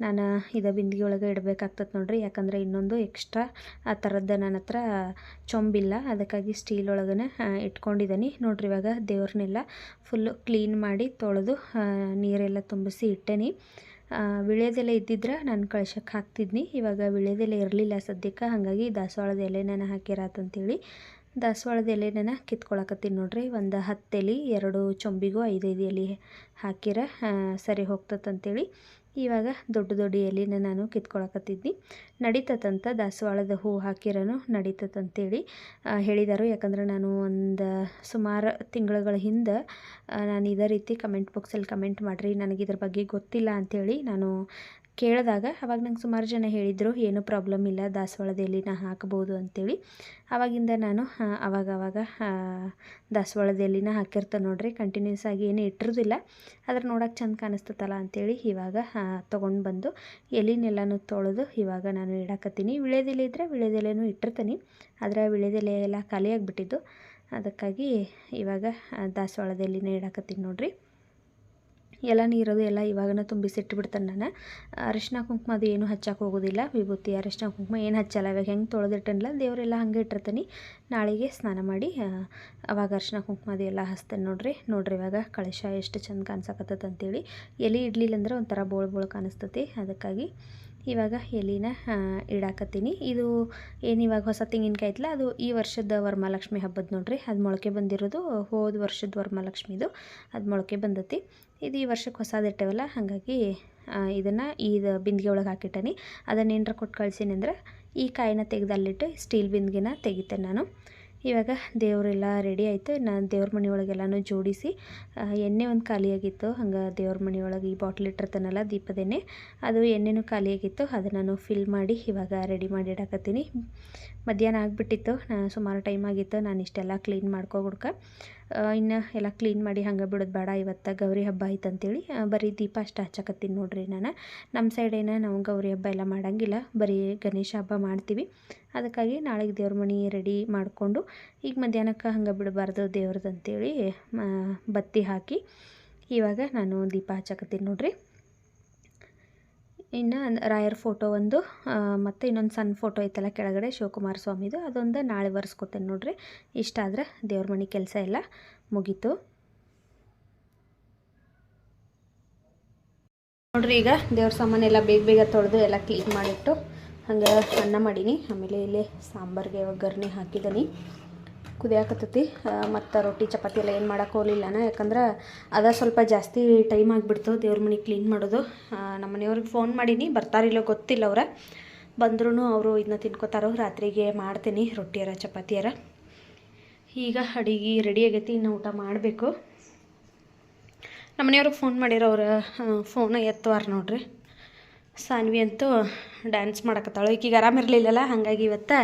ನಾನು ಇದು ಬಿಂದಿಗೆ ಒಳಗೆ ಇಡಬೇಕಾಗ್ತದೆ ನೋಡಿರಿ. ಯಾಕಂದರೆ ಇನ್ನೊಂದು ಎಕ್ಸ್ಟ್ರಾ ಆ ಥರದ್ದು ನನ್ನ ಹತ್ರ ಚೊಂಬಿಲ್ಲ. ಅದಕ್ಕಾಗಿ ಸ್ಟೀಲ್ ಒಳಗನೆ ಇಟ್ಕೊಂಡಿದ್ದೀನಿ ನೋಡಿರಿ ಇವಾಗ ದೇವ್ರನ್ನೆಲ್ಲ ಫುಲ್ಲು ಕ್ಲೀನ್ ಮಾಡಿ ತೊಳೆದು ನೀರೆಲ್ಲ ತುಂಬಿಸಿ ಇಟ್ಟೇನಿ. ವಿಳ್ಯದೆಲೆ ಇದ್ದಿದ್ರೆ ನಾನು ಕಳ್ಸಕ್ಕೆ ಹಾಕ್ತಿದ್ನಿ. ಇವಾಗ ವಿಳ್ಯದೆಲೆ ಇರಲಿಲ್ಲ ಸದ್ಯಕ್ಕೆ, ಹಾಗಾಗಿ ದಾಸವಾಳದ ಎಲೆನ ಹಾಕಿರಾತಂತೇಳಿ ದಾಸವಾಳದ ಎಲೆನ ಕಿತ್ಕೊಳಕತ್ತೀನಿ ನೋಡಿರಿ. ಒಂದು ಹತ್ತು ಎಲೆ ಎರಡು ಚೊಂಬಿಗೂ ಐದೈದು ಎಲೆ ಹಾಕಿರ ಸರಿ ಹೋಗ್ತದಂತೇಳಿ ಇವಾಗ ದೊಡ್ಡ ದೊಡ್ಡ ಎಲೆನ ನಾನು ಕಿತ್ಕೊಳಕತ್ತಿದ್ನಿ. ನಡೀತದಂತ ದಾಸವಾಳದ ಹೂ ಹಾಕಿರೋನು ನಡೀತದಂತೇಳಿ ಹೇಳಿದರು. ಯಾಕಂದ್ರೆ ನಾನು ಒಂದು ಸುಮಾರು ತಿಂಗಳುಗಳ ಹಿಂದೆ ನಾನು ಇದೇ ರೀತಿ ಕಮೆಂಟ್ ಬಾಕ್ಸಲ್ಲಿ ಕಮೆಂಟ್ ಮಾಡಿರಿ, ನನಗೆ ಇದ್ರ ಬಗ್ಗೆ ಗೊತ್ತಿಲ್ಲ ಅಂಥೇಳಿ ನಾನು ಕೇಳಿದಾಗ ಅವಾಗ ನಂಗೆ ಸುಮಾರು ಜನ ಹೇಳಿದರು, ಏನೂ ಪ್ರಾಬ್ಲಮ್ ಇಲ್ಲ, ದಾಸವಾಳದ ಎಲೆನ ಹಾಕ್ಬೋದು ಅಂತೇಳಿ. ಆವಾಗಿಂದ ನಾನು ಅವಾಗ ಅವಾಗ ದಾಸವಾಳದ ಎಲೆನ ಹಾಕಿರ್ತಾ ನೋಡ್ರಿ ಕಂಟಿನ್ಯೂಸ್ ಆಗಿ ಏನು ಇಟ್ಟಿರೋದಿಲ್ಲ. ಅದ್ರ ನೋಡೋಕೆ ಚಂದ ಕಾಣಿಸ್ತತಲ್ಲ ಅಂತೇಳಿ ಇವಾಗ ತೊಗೊಂಡು ಬಂದು ಎಲೆನೆಲ್ಲನೂ ತೊಳೆದು ಇವಾಗ ನಾನು ಇಡಾಕತ್ತೀನಿ. ವಿಳೆದೆಲೆ ಇದ್ದರೆ ವಿಳೆದೆಲೆನೂ ಇಟ್ಟಿರ್ತೀನಿ, ಆದರೆ ವಿಳೆದೆಲೆ ಎಲ್ಲ ಖಾಲಿಯಾಗಿಬಿಟ್ಟಿದ್ದು. ಅದಕ್ಕಾಗಿ ಇವಾಗ, ದಾಸವಾಳದ ಎಲೆನ ಇಡಾಕತ್ತೀನಿ ನೋಡ್ರಿ. ಎಲ್ಲ ನೀರದು ಎಲ್ಲ ಇವಾಗನ ತುಂಬಿಸಿಟ್ಬಿಡ್ತೇನೆ ನಾನು. ಅರಿಶಿನ ಕುಂಕುಮ ಅದು ಏನು ಹಚ್ಚಕ್ಕೆ ಹೋಗೋದಿಲ್ಲ. ವಿಭೂತಿ ಅರಿಶಿನ ಕುಂಕುಮ ಏನು ಹಚ್ಚಲ್ಲ. ಇವಾಗ ಹೆಂಗೆ ತೊಳೆದಿಟ್ಟಿಲ್ಲ ದೇವರೆಲ್ಲ ಹಂಗೆ ಇಟ್ಟಿರ್ತೀನಿ. ನಾಳೆಗೆ ಸ್ನಾನ ಮಾಡಿ ಅವಾಗ ಅರಿಶಿನ ಕುಂಕುಮ ಅದು ಎಲ್ಲ ಹಚ್ತೇನೆ ನೋಡಿರಿ. ನೋಡ್ರಿ ಇವಾಗ ಕಳಶ ಎಷ್ಟು ಚಂದ ಕಾಣಿಸಕತ್ತದ ಅಂತೇಳಿ. ಎಲೆ ಇಡ್ಲಿಲ್ಲ ಅಂದ್ರೆ ಒಂಥರ ಬೋಳು ಬೋಳು ಕಾಣಿಸ್ತತಿ. ಅದಕ್ಕಾಗಿ ಇವಾಗ ಎಲಿನ ಇಡಾಕತ್ತೀನಿ. ಇದು ಏನು ಇವಾಗ ಹೊಸ ತೆಂಗಿನಕಾಯಿ ಐತಲ್ಲ ಅದು ಈ ವರ್ಷದ ವರಮಹಾಲಕ್ಷ್ಮಿ ಹಬ್ಬದ ನೋಡ್ರಿ. ಅದು ಮೊಳಕೆ ಬಂದಿರೋದು ಹೋದ ವರ್ಷದ ವರಮಹಾಲಕ್ಷ್ಮಿದು ಅದು ಮೊಳಕೆ ಬಂದತಿ. ಇದು ಈ ವರ್ಷಕ್ಕೆ ಹೊಸದು ಇಟ್ಟೇವಲ್ಲ, ಹಾಗಾಗಿ ಇದನ್ನು ಈ ಬಿಂದಿಗೆ ಒಳಗೆ ಹಾಕಿಟ್ಟೇನಿ. ಅದನ್ನು ಏನರ ಕೊಟ್ಟು ಕಳ್ಸೀನಿ ಅಂದ್ರೆ, ಈ ಕಾಯಿನ ತೆಗೆದು ಅಲ್ಲಿಟ್ಟು ಸ್ಟೀಲ್ ಬಿಂದಿಗೆನ ತೆಗಿತೇನೆ ನಾನು. ಇವಾಗ ದೇವರೆಲ್ಲ ರೆಡಿ ಆಯಿತು. ನಾನು ದೇವ್ರ ಮನೆಯೊಳಗೆಲ್ಲನೂ ಜೋಡಿಸಿ ಎಣ್ಣೆ ಒಂದು ಖಾಲಿಯಾಗಿತ್ತು. ಹಂಗೆ ದೇವ್ರ ಮನೆಯೊಳಗೆ ಈ ಬಾಟ್ಲ್ ಇಟ್ಟಿರ್ತಾನಲ್ಲ ದೀಪದೆಣ್ಣೆ, ಅದು ಎಣ್ಣೆನೂ ಖಾಲಿಯಾಗಿತ್ತು. ಅದನ್ನು ನಾನು ಫಿಲ್ ಮಾಡಿ ಇವಾಗ ರೆಡಿ ಮಾಡಿ ಇಡಕತ್ತೀನಿ. ಮಧ್ಯಾಹ್ನ ಆಗಿಬಿಟ್ಟಿತ್ತು. ಸುಮಾರು ಟೈಮ್ ಆಗಿತ್ತು. ನಾನು ಇಷ್ಟೆಲ್ಲ ಕ್ಲೀನ್ ಮಾಡ್ಕೊಬಿಡ್ಕ ಇನ್ನು ಎಲ್ಲ ಕ್ಲೀನ್ ಮಾಡಿ ಹಂಗೆ ಬಿಡೋದು ಬೇಡ, ಇವತ್ತು ಗೌರಿ ಹಬ್ಬ ಐತೆ ಅಂತೇಳಿ ಬರೀ ದೀಪ ಅಷ್ಟು ಹಚ್ಚಕತ್ತೀನಿ ನೋಡ್ರಿ ನಾನು. ನಮ್ಮ ಸೈಡ್ ಸೈಡೇನ ನಾವು ಗೌರಿ ಹಬ್ಬ ಎಲ್ಲ ಮಾಡೋಂಗಿಲ್ಲ, ಬರೀ ಗಣೇಶ ಹಬ್ಬ ಮಾಡ್ತೀವಿ. ಅದಕ್ಕಾಗಿ ನಾಳೆಗೆ ದೇವ್ರ ಮನೆ ರೆಡಿ ಮಾಡಿಕೊಂಡು, ಈಗ ಮಧ್ಯಾಹ್ನಕ್ಕೆ ಹಂಗೆ ಬಿಡಬಾರ್ದು ದೇವ್ರದ್ದು ಅಂತೇಳಿ ಬತ್ತಿ ಹಾಕಿ, ಇವಾಗ ನಾನು ದೀಪ ಹಚ್ಚಕತ್ತೀನಿ ನೋಡ್ರಿ. ಇನ್ನು ರಾಯರ್ ಫೋಟೋ ಒಂದು ಮತ್ತೆ ಇನ್ನೊಂದು ಸಣ್ಣ ಫೋಟೋ ಐತಲ್ಲ ಕೆಳಗಡೆ ಶಿವಕುಮಾರ ಸ್ವಾಮಿದು. ಅದೊಂದು ನಾಳೆ ಒರೆಸ್ಕೊತೇನೆ ನೋಡ್ರಿ. ಇಷ್ಟ ಆದ್ರೆ ದೇವ್ರ ಮನೆ ಕೆಲಸ ಎಲ್ಲ ಮುಗೀತು. ನೋಡ್ರಿ ಈಗ ದೇವ್ರ ಸಾಮಾನೆಲ್ಲ ಬೇಗ ಬೇಗ ತೊಳೆದು ಎಲ್ಲ ಕ್ಲೀನ್ ಮಾಡಿಟ್ಟು ಹಂಗೆ ಅನ್ನ ಮಾಡೀನಿ. ಆಮೇಲೆ ಇಲ್ಲಿ ಸಾಂಬಾರಿಗೆ ಒಗ್ಗರಣೆ ಹಾಕಿದ್ದೀನಿ ಕುದಿಯಾಕತ್ತೈತಿ. ಮತ್ತು ರೊಟ್ಟಿ, ಚಪಾತಿ ಎಲ್ಲ ಏನು ಮಾಡೋಕೆ ಹೋಗಲಿಲ್ಲ ಯಾಕಂದ್ರೆ ಅದ ಸ್ವಲ್ಪ ಜಾಸ್ತಿ ಟೈಮ್ ಆಗಿಬಿಡ್ತು ದೇವ್ರ ಮನೆ ಕ್ಲೀನ್ ಮಾಡೋದು. ನಮ್ಮ ಮನೆಯವ್ರಿಗೆ ಫೋನ್ ಮಾಡೀನಿ. ಬರ್ತಾರಿಲ್ಲ ಗೊತ್ತಿಲ್ಲ ಅವ್ರ. ಬಂದ್ರೂ ಅವರು ಇದನ್ನ ತಿನ್ಕೋತಾರೋ ರಾತ್ರಿಗೆ ಮಾಡ್ತೀನಿ ರೊಟ್ಟಿಯಾರ ಚಪಾತಿಯರ ಈಗ ಅಡುಗೆ ರೆಡಿ ಆಗೈತಿ, ಇನ್ನು ಊಟ ಮಾಡಬೇಕು. ನಮ್ಮ ಮನೆಯವ್ರಿಗೆ ಫೋನ್ ಮಾಡಿರೋ ಅವ್ರ ಫೋನ್ ಎತ್ತುವಾರ ನೋಡ್ರಿ. ಸಾನ್ವಿ ಅಂತೂ ಡ್ಯಾನ್ಸ್ ಮಾಡಕತ್ತಾಳು. ಈಕಿಗೆ ಆರಾಮಿರಲಿಲ್ಲಲ್ಲ ಹಾಗಾಗಿ ಇವತ್ತು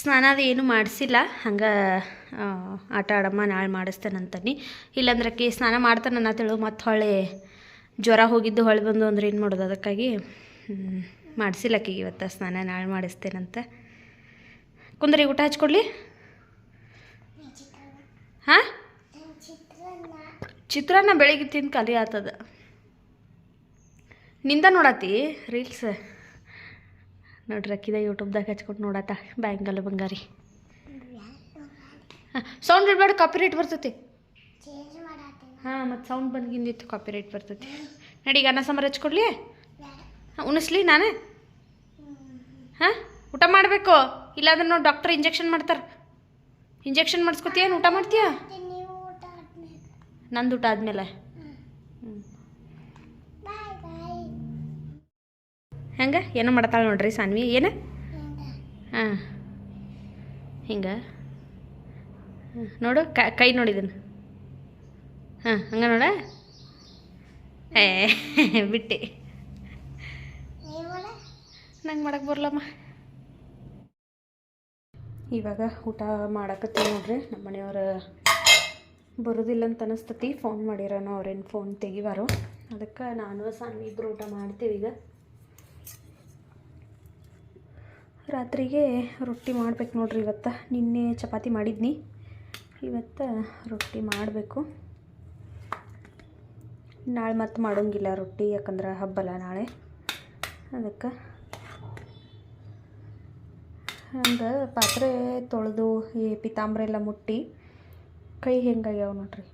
ಸ್ನಾನ ಅದು ಏನು ಮಾಡಿಸಿಲ್ಲ. ಹಂಗೆ ಆಟ ಆಡಮ್ಮ, ನಾಳೆ ಮಾಡಿಸ್ತೇನಂತಾನೆ ಇಲ್ಲಾಂದ್ರೆ ಕೇ ಸ್ನಾನ ಮಾಡ್ತಾನೆ ಅನ್ನತ್ತೇಳು ಮತ್ತು ಹೊಳೆ ಜ್ವರ ಹೋಗಿದ್ದು ಹೊಳೆ ಬಂದು ಅಂದ್ರೆ ಏನು ಮಾಡೋದು ಅದಕ್ಕಾಗಿ? ಮಾಡಿಸಿಲ್ಲ ಆಕಿಗೆ ಇವತ್ತು ಸ್ನಾನ, ನಾಳೆ ಮಾಡಿಸ್ತೇನಂತ. ಕುಂದ್ರಿ, ಊಟ ಹಚ್ಕೊಡ್ಲಿ? ಹಾಂ? ಚಿತ್ರಾನ್ನ. ಬೆಳಿಗ್ಗೆ ತಿಂದು ಕಲಿ ಆತದ. ನಿಂದ ನೋಡತ್ತಿ ರೀಲ್ಸ್? ನೋಡ್ರಿ ಅಕ್ಕಿದ ಯೂಟ್ಯೂಬ್ದಾಗ ಹಚ್ಕೊಂಡು ನೋಡತ್ತ, ಬ್ಯಾಂಗಲ್ ಬಂಗಾರಿ. ಸೌಂಡ್ ಇಡಬೇಡ ಕಾಪಿ ರೇಟ್ ಬರ್ತೈತಿ. ಹಾಂ, ಮತ್ತು ಸೌಂಡ್ ಬಂದ್ಗಿಂದಿತ್ತು ಕಾಪಿ ರೇಟ್ ಬರ್ತೈತಿ. ನಡಿ, ಈಗ ಅನ್ನ ಸಾಂಬಾರು ಹಚ್ಕೊಡ್ಲಿ? ಹಾಂ, ಉಣಿಸ್ಲಿ ನಾನೇ? ಹಾಂ, ಊಟ ಮಾಡಬೇಕು? ಇಲ್ಲಾಂದ್ರೆ ನೋಡಿ ಡಾಕ್ಟರ್ ಇಂಜೆಕ್ಷನ್ ಮಾಡ್ತಾರೆ. ಇಂಜೆಕ್ಷನ್ ಮಾಡಿಸ್ಕೊತೀಯ ಏನು ಊಟ ಮಾಡ್ತೀಯ? ನಂದು ಊಟ ಆದಮೇಲೆ. ಹೆಂಗೆ? ಏನೋ ಮಾಡ್ತಾಳೆ ನೋಡ್ರಿ ಸಾನ್ವಿ, ಏನು? ಹಾಂ. ಹಿಂಗೆ. ನೋಡು, ಕ- ಕೈ ನೋಡಿದನು ಹಾಂ, ಹಂಗೆ ನೋಡ? ಏ, ಬಿಟ್ಟಿ. ನಂಗೆ ಮಾಡಕ್ಕೆ ಬರಲಮ್ಮ. ಇವಾಗ ಊಟ ಮಾಡಕತ್ತೀವಿ ನೋಡ್ರಿ. ನಮ್ಮ ಮನೆಯವ್ರ ಬರೋದಿಲ್ಲ ಅಂತ ಅನಿಸ್ತತಿ. ಫೋನ್ ಮಾಡಿರೋನು, ಅವ್ರೇನು ಫೋನ್ ತೆಗಿವಾರು ಅದಕ್ಕೆ ನಾನು ಸಾನ್ವಿ ಇಬ್ಬರು ಊಟ ಮಾಡ್ತೀವಿ ಈಗ. ರಾತ್ರಿಗೆ ರೊಟ್ಟಿ ಮಾಡ್ಬೇಕು ನೋಡ್ರಿ ಇವತ್ತು. ನಿನ್ನೆ ಚಪಾತಿ ಮಾಡಿದ್ನಿ. ಇವತ್ತು ರೊಟ್ಟಿ ಮಾಡಬೇಕು. ನಾಳೆ ಮತ್ತೆ ಮಾಡೋಂಗಿಲ್ಲ ರೊಟ್ಟಿ, ಯಾಕಂದ್ರೆ ಹಬ್ಬಲ್ಲ ನಾಳೆ. ಅದಕ್ಕೆ ಹಂಗೆ ಪಾತ್ರೆ ತೊಳೆದು, ಈ ಪಿತಾಂಬ್ರ ಎಲ್ಲ ಮುಟ್ಟಿ, ಕೈ ಹೆಂಗಾಗ್ಯಾವ ನೋಡ್ರಿ.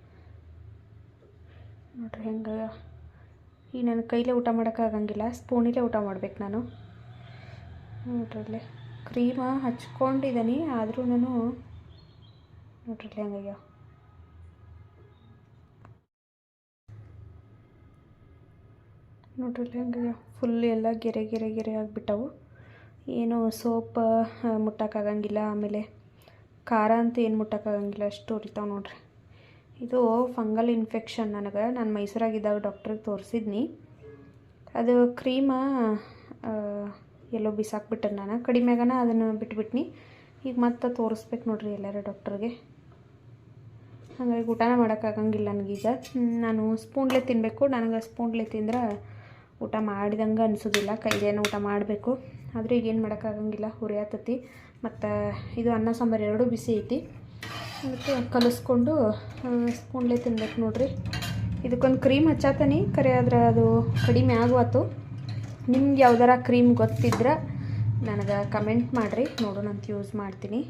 ನೋಡ್ರಿ ಹೆಂಗಾಗ್ಯಾವ ಈ ನನ್ನ ಕೈಲೇ ಊಟ ಮಾಡೋಕ್ಕಾಗಂಗಿಲ್ಲ ಸ್ಪೂನಿಲೇ ಊಟ ಮಾಡ್ಬೇಕು ನಾನು. ನೋಡ್ರಲ್ಲಿ. ಕ್ರೀಮ ಹಚ್ಕೊಂಡಿದ್ದೀನಿ ಆದರೂ ನಾನು ನೋಡ್ರಲ್ಲಿ ಹಂಗಯ್ಯ ನೋಡ್ರಿ ಹಂಗಯ್ಯ ಫುಲ್ ಎಲ್ಲ ಗೆರೆ ಗೆರೆ ಗೆರೆ ಆಗಿಬಿಟ್ಟವು. ಏನು ಸೋಪ್ ಮುಟ್ಟೋಕ್ಕಾಗಂಗಿಲ್ಲ, ಆಮೇಲೆ ಖಾರ ಅಂತೂ ಏನು ಮುಟ್ಟೋಕ್ಕಾಗಂಗಿಲ್ಲ, ಅಷ್ಟು ಉರಿತಾವೆ ನೋಡ್ರಿ. ಇದು ಫಂಗಲ್ ಇನ್ಫೆಕ್ಷನ್ ನನಗೆ. ನಾನು ಮೈಸೂರಾಗಿದ್ದಾಗ ಡಾಕ್ಟ್ರಿಗೆ ತೋರಿಸಿದ್ನಿ. ಅದು ಕ್ರೀಮ ಎಲ್ಲೋ ಬಿಸಾಕ್ಬಿಟ್ಟೆ ನಾನು. ಕಡಿಮೆಗನ ಅದನ್ನು ಬಿಟ್ಬಿಟ್ನಿ. ಈಗ ಮತ್ತೆ ತೋರಿಸ್ಬೇಕು ನೋಡ್ರಿ ಎಲ್ಲರೂ ಡಾಕ್ಟ್ರಿಗೆ. ಹಾಗಾಗಿ ಊಟನ ಮಾಡೋಕ್ಕಾಗಂಗಿಲ್ಲ ನನಗೀಗ. ನಾನು ಸ್ಪೂನ್ಲೆ ತಿನ್ನಬೇಕು ನನಗೆ ಸ್ಪೂನ್ಲೆ ತಿಂದ್ರೆ ಊಟ ಮಾಡಿದಂಗೆ ಅನಿಸೋದಿಲ್ಲ. ಕೈಲೇನು ಊಟ ಮಾಡಬೇಕು. ಆದರೆ ಈಗೇನು ಮಾಡೋಕ್ಕಾಗಂಗಿಲ್ಲ. ಹುರಿಯಾತತಿ. ಮತ್ತು ಇದು ಅನ್ನ ಸಾಂಬಾರು ಎರಡೂ ಬಿಸಿ ಐತಿ. ಮತ್ತು ಕಲಿಸ್ಕೊಂಡು ಸ್ಪೂನ್ಲೆ ತಿನ್ಬೇಕು ನೋಡ್ರಿ. ಇದಕ್ಕೊಂದು ಕ್ರೀಮ್ ಹಚ್ಚಾತನಿ. ಕರೆ ಆದ್ರೆ ಅದು ಕಡಿಮೆ ಆಗುವತ್ತು. ನಿಮ್ಗೆ ಯಾವ್ದಾರ ಕ್ರೀಮ್ ಗೊತ್ತಿದ್ರೆ ನನಗೆ ಕಮೆಂಟ್ ಮಾಡಿರಿ. ನೋಡೋಣ ಅಂತ ಯೂಸ್ ಮಾಡ್ತೀನಿ.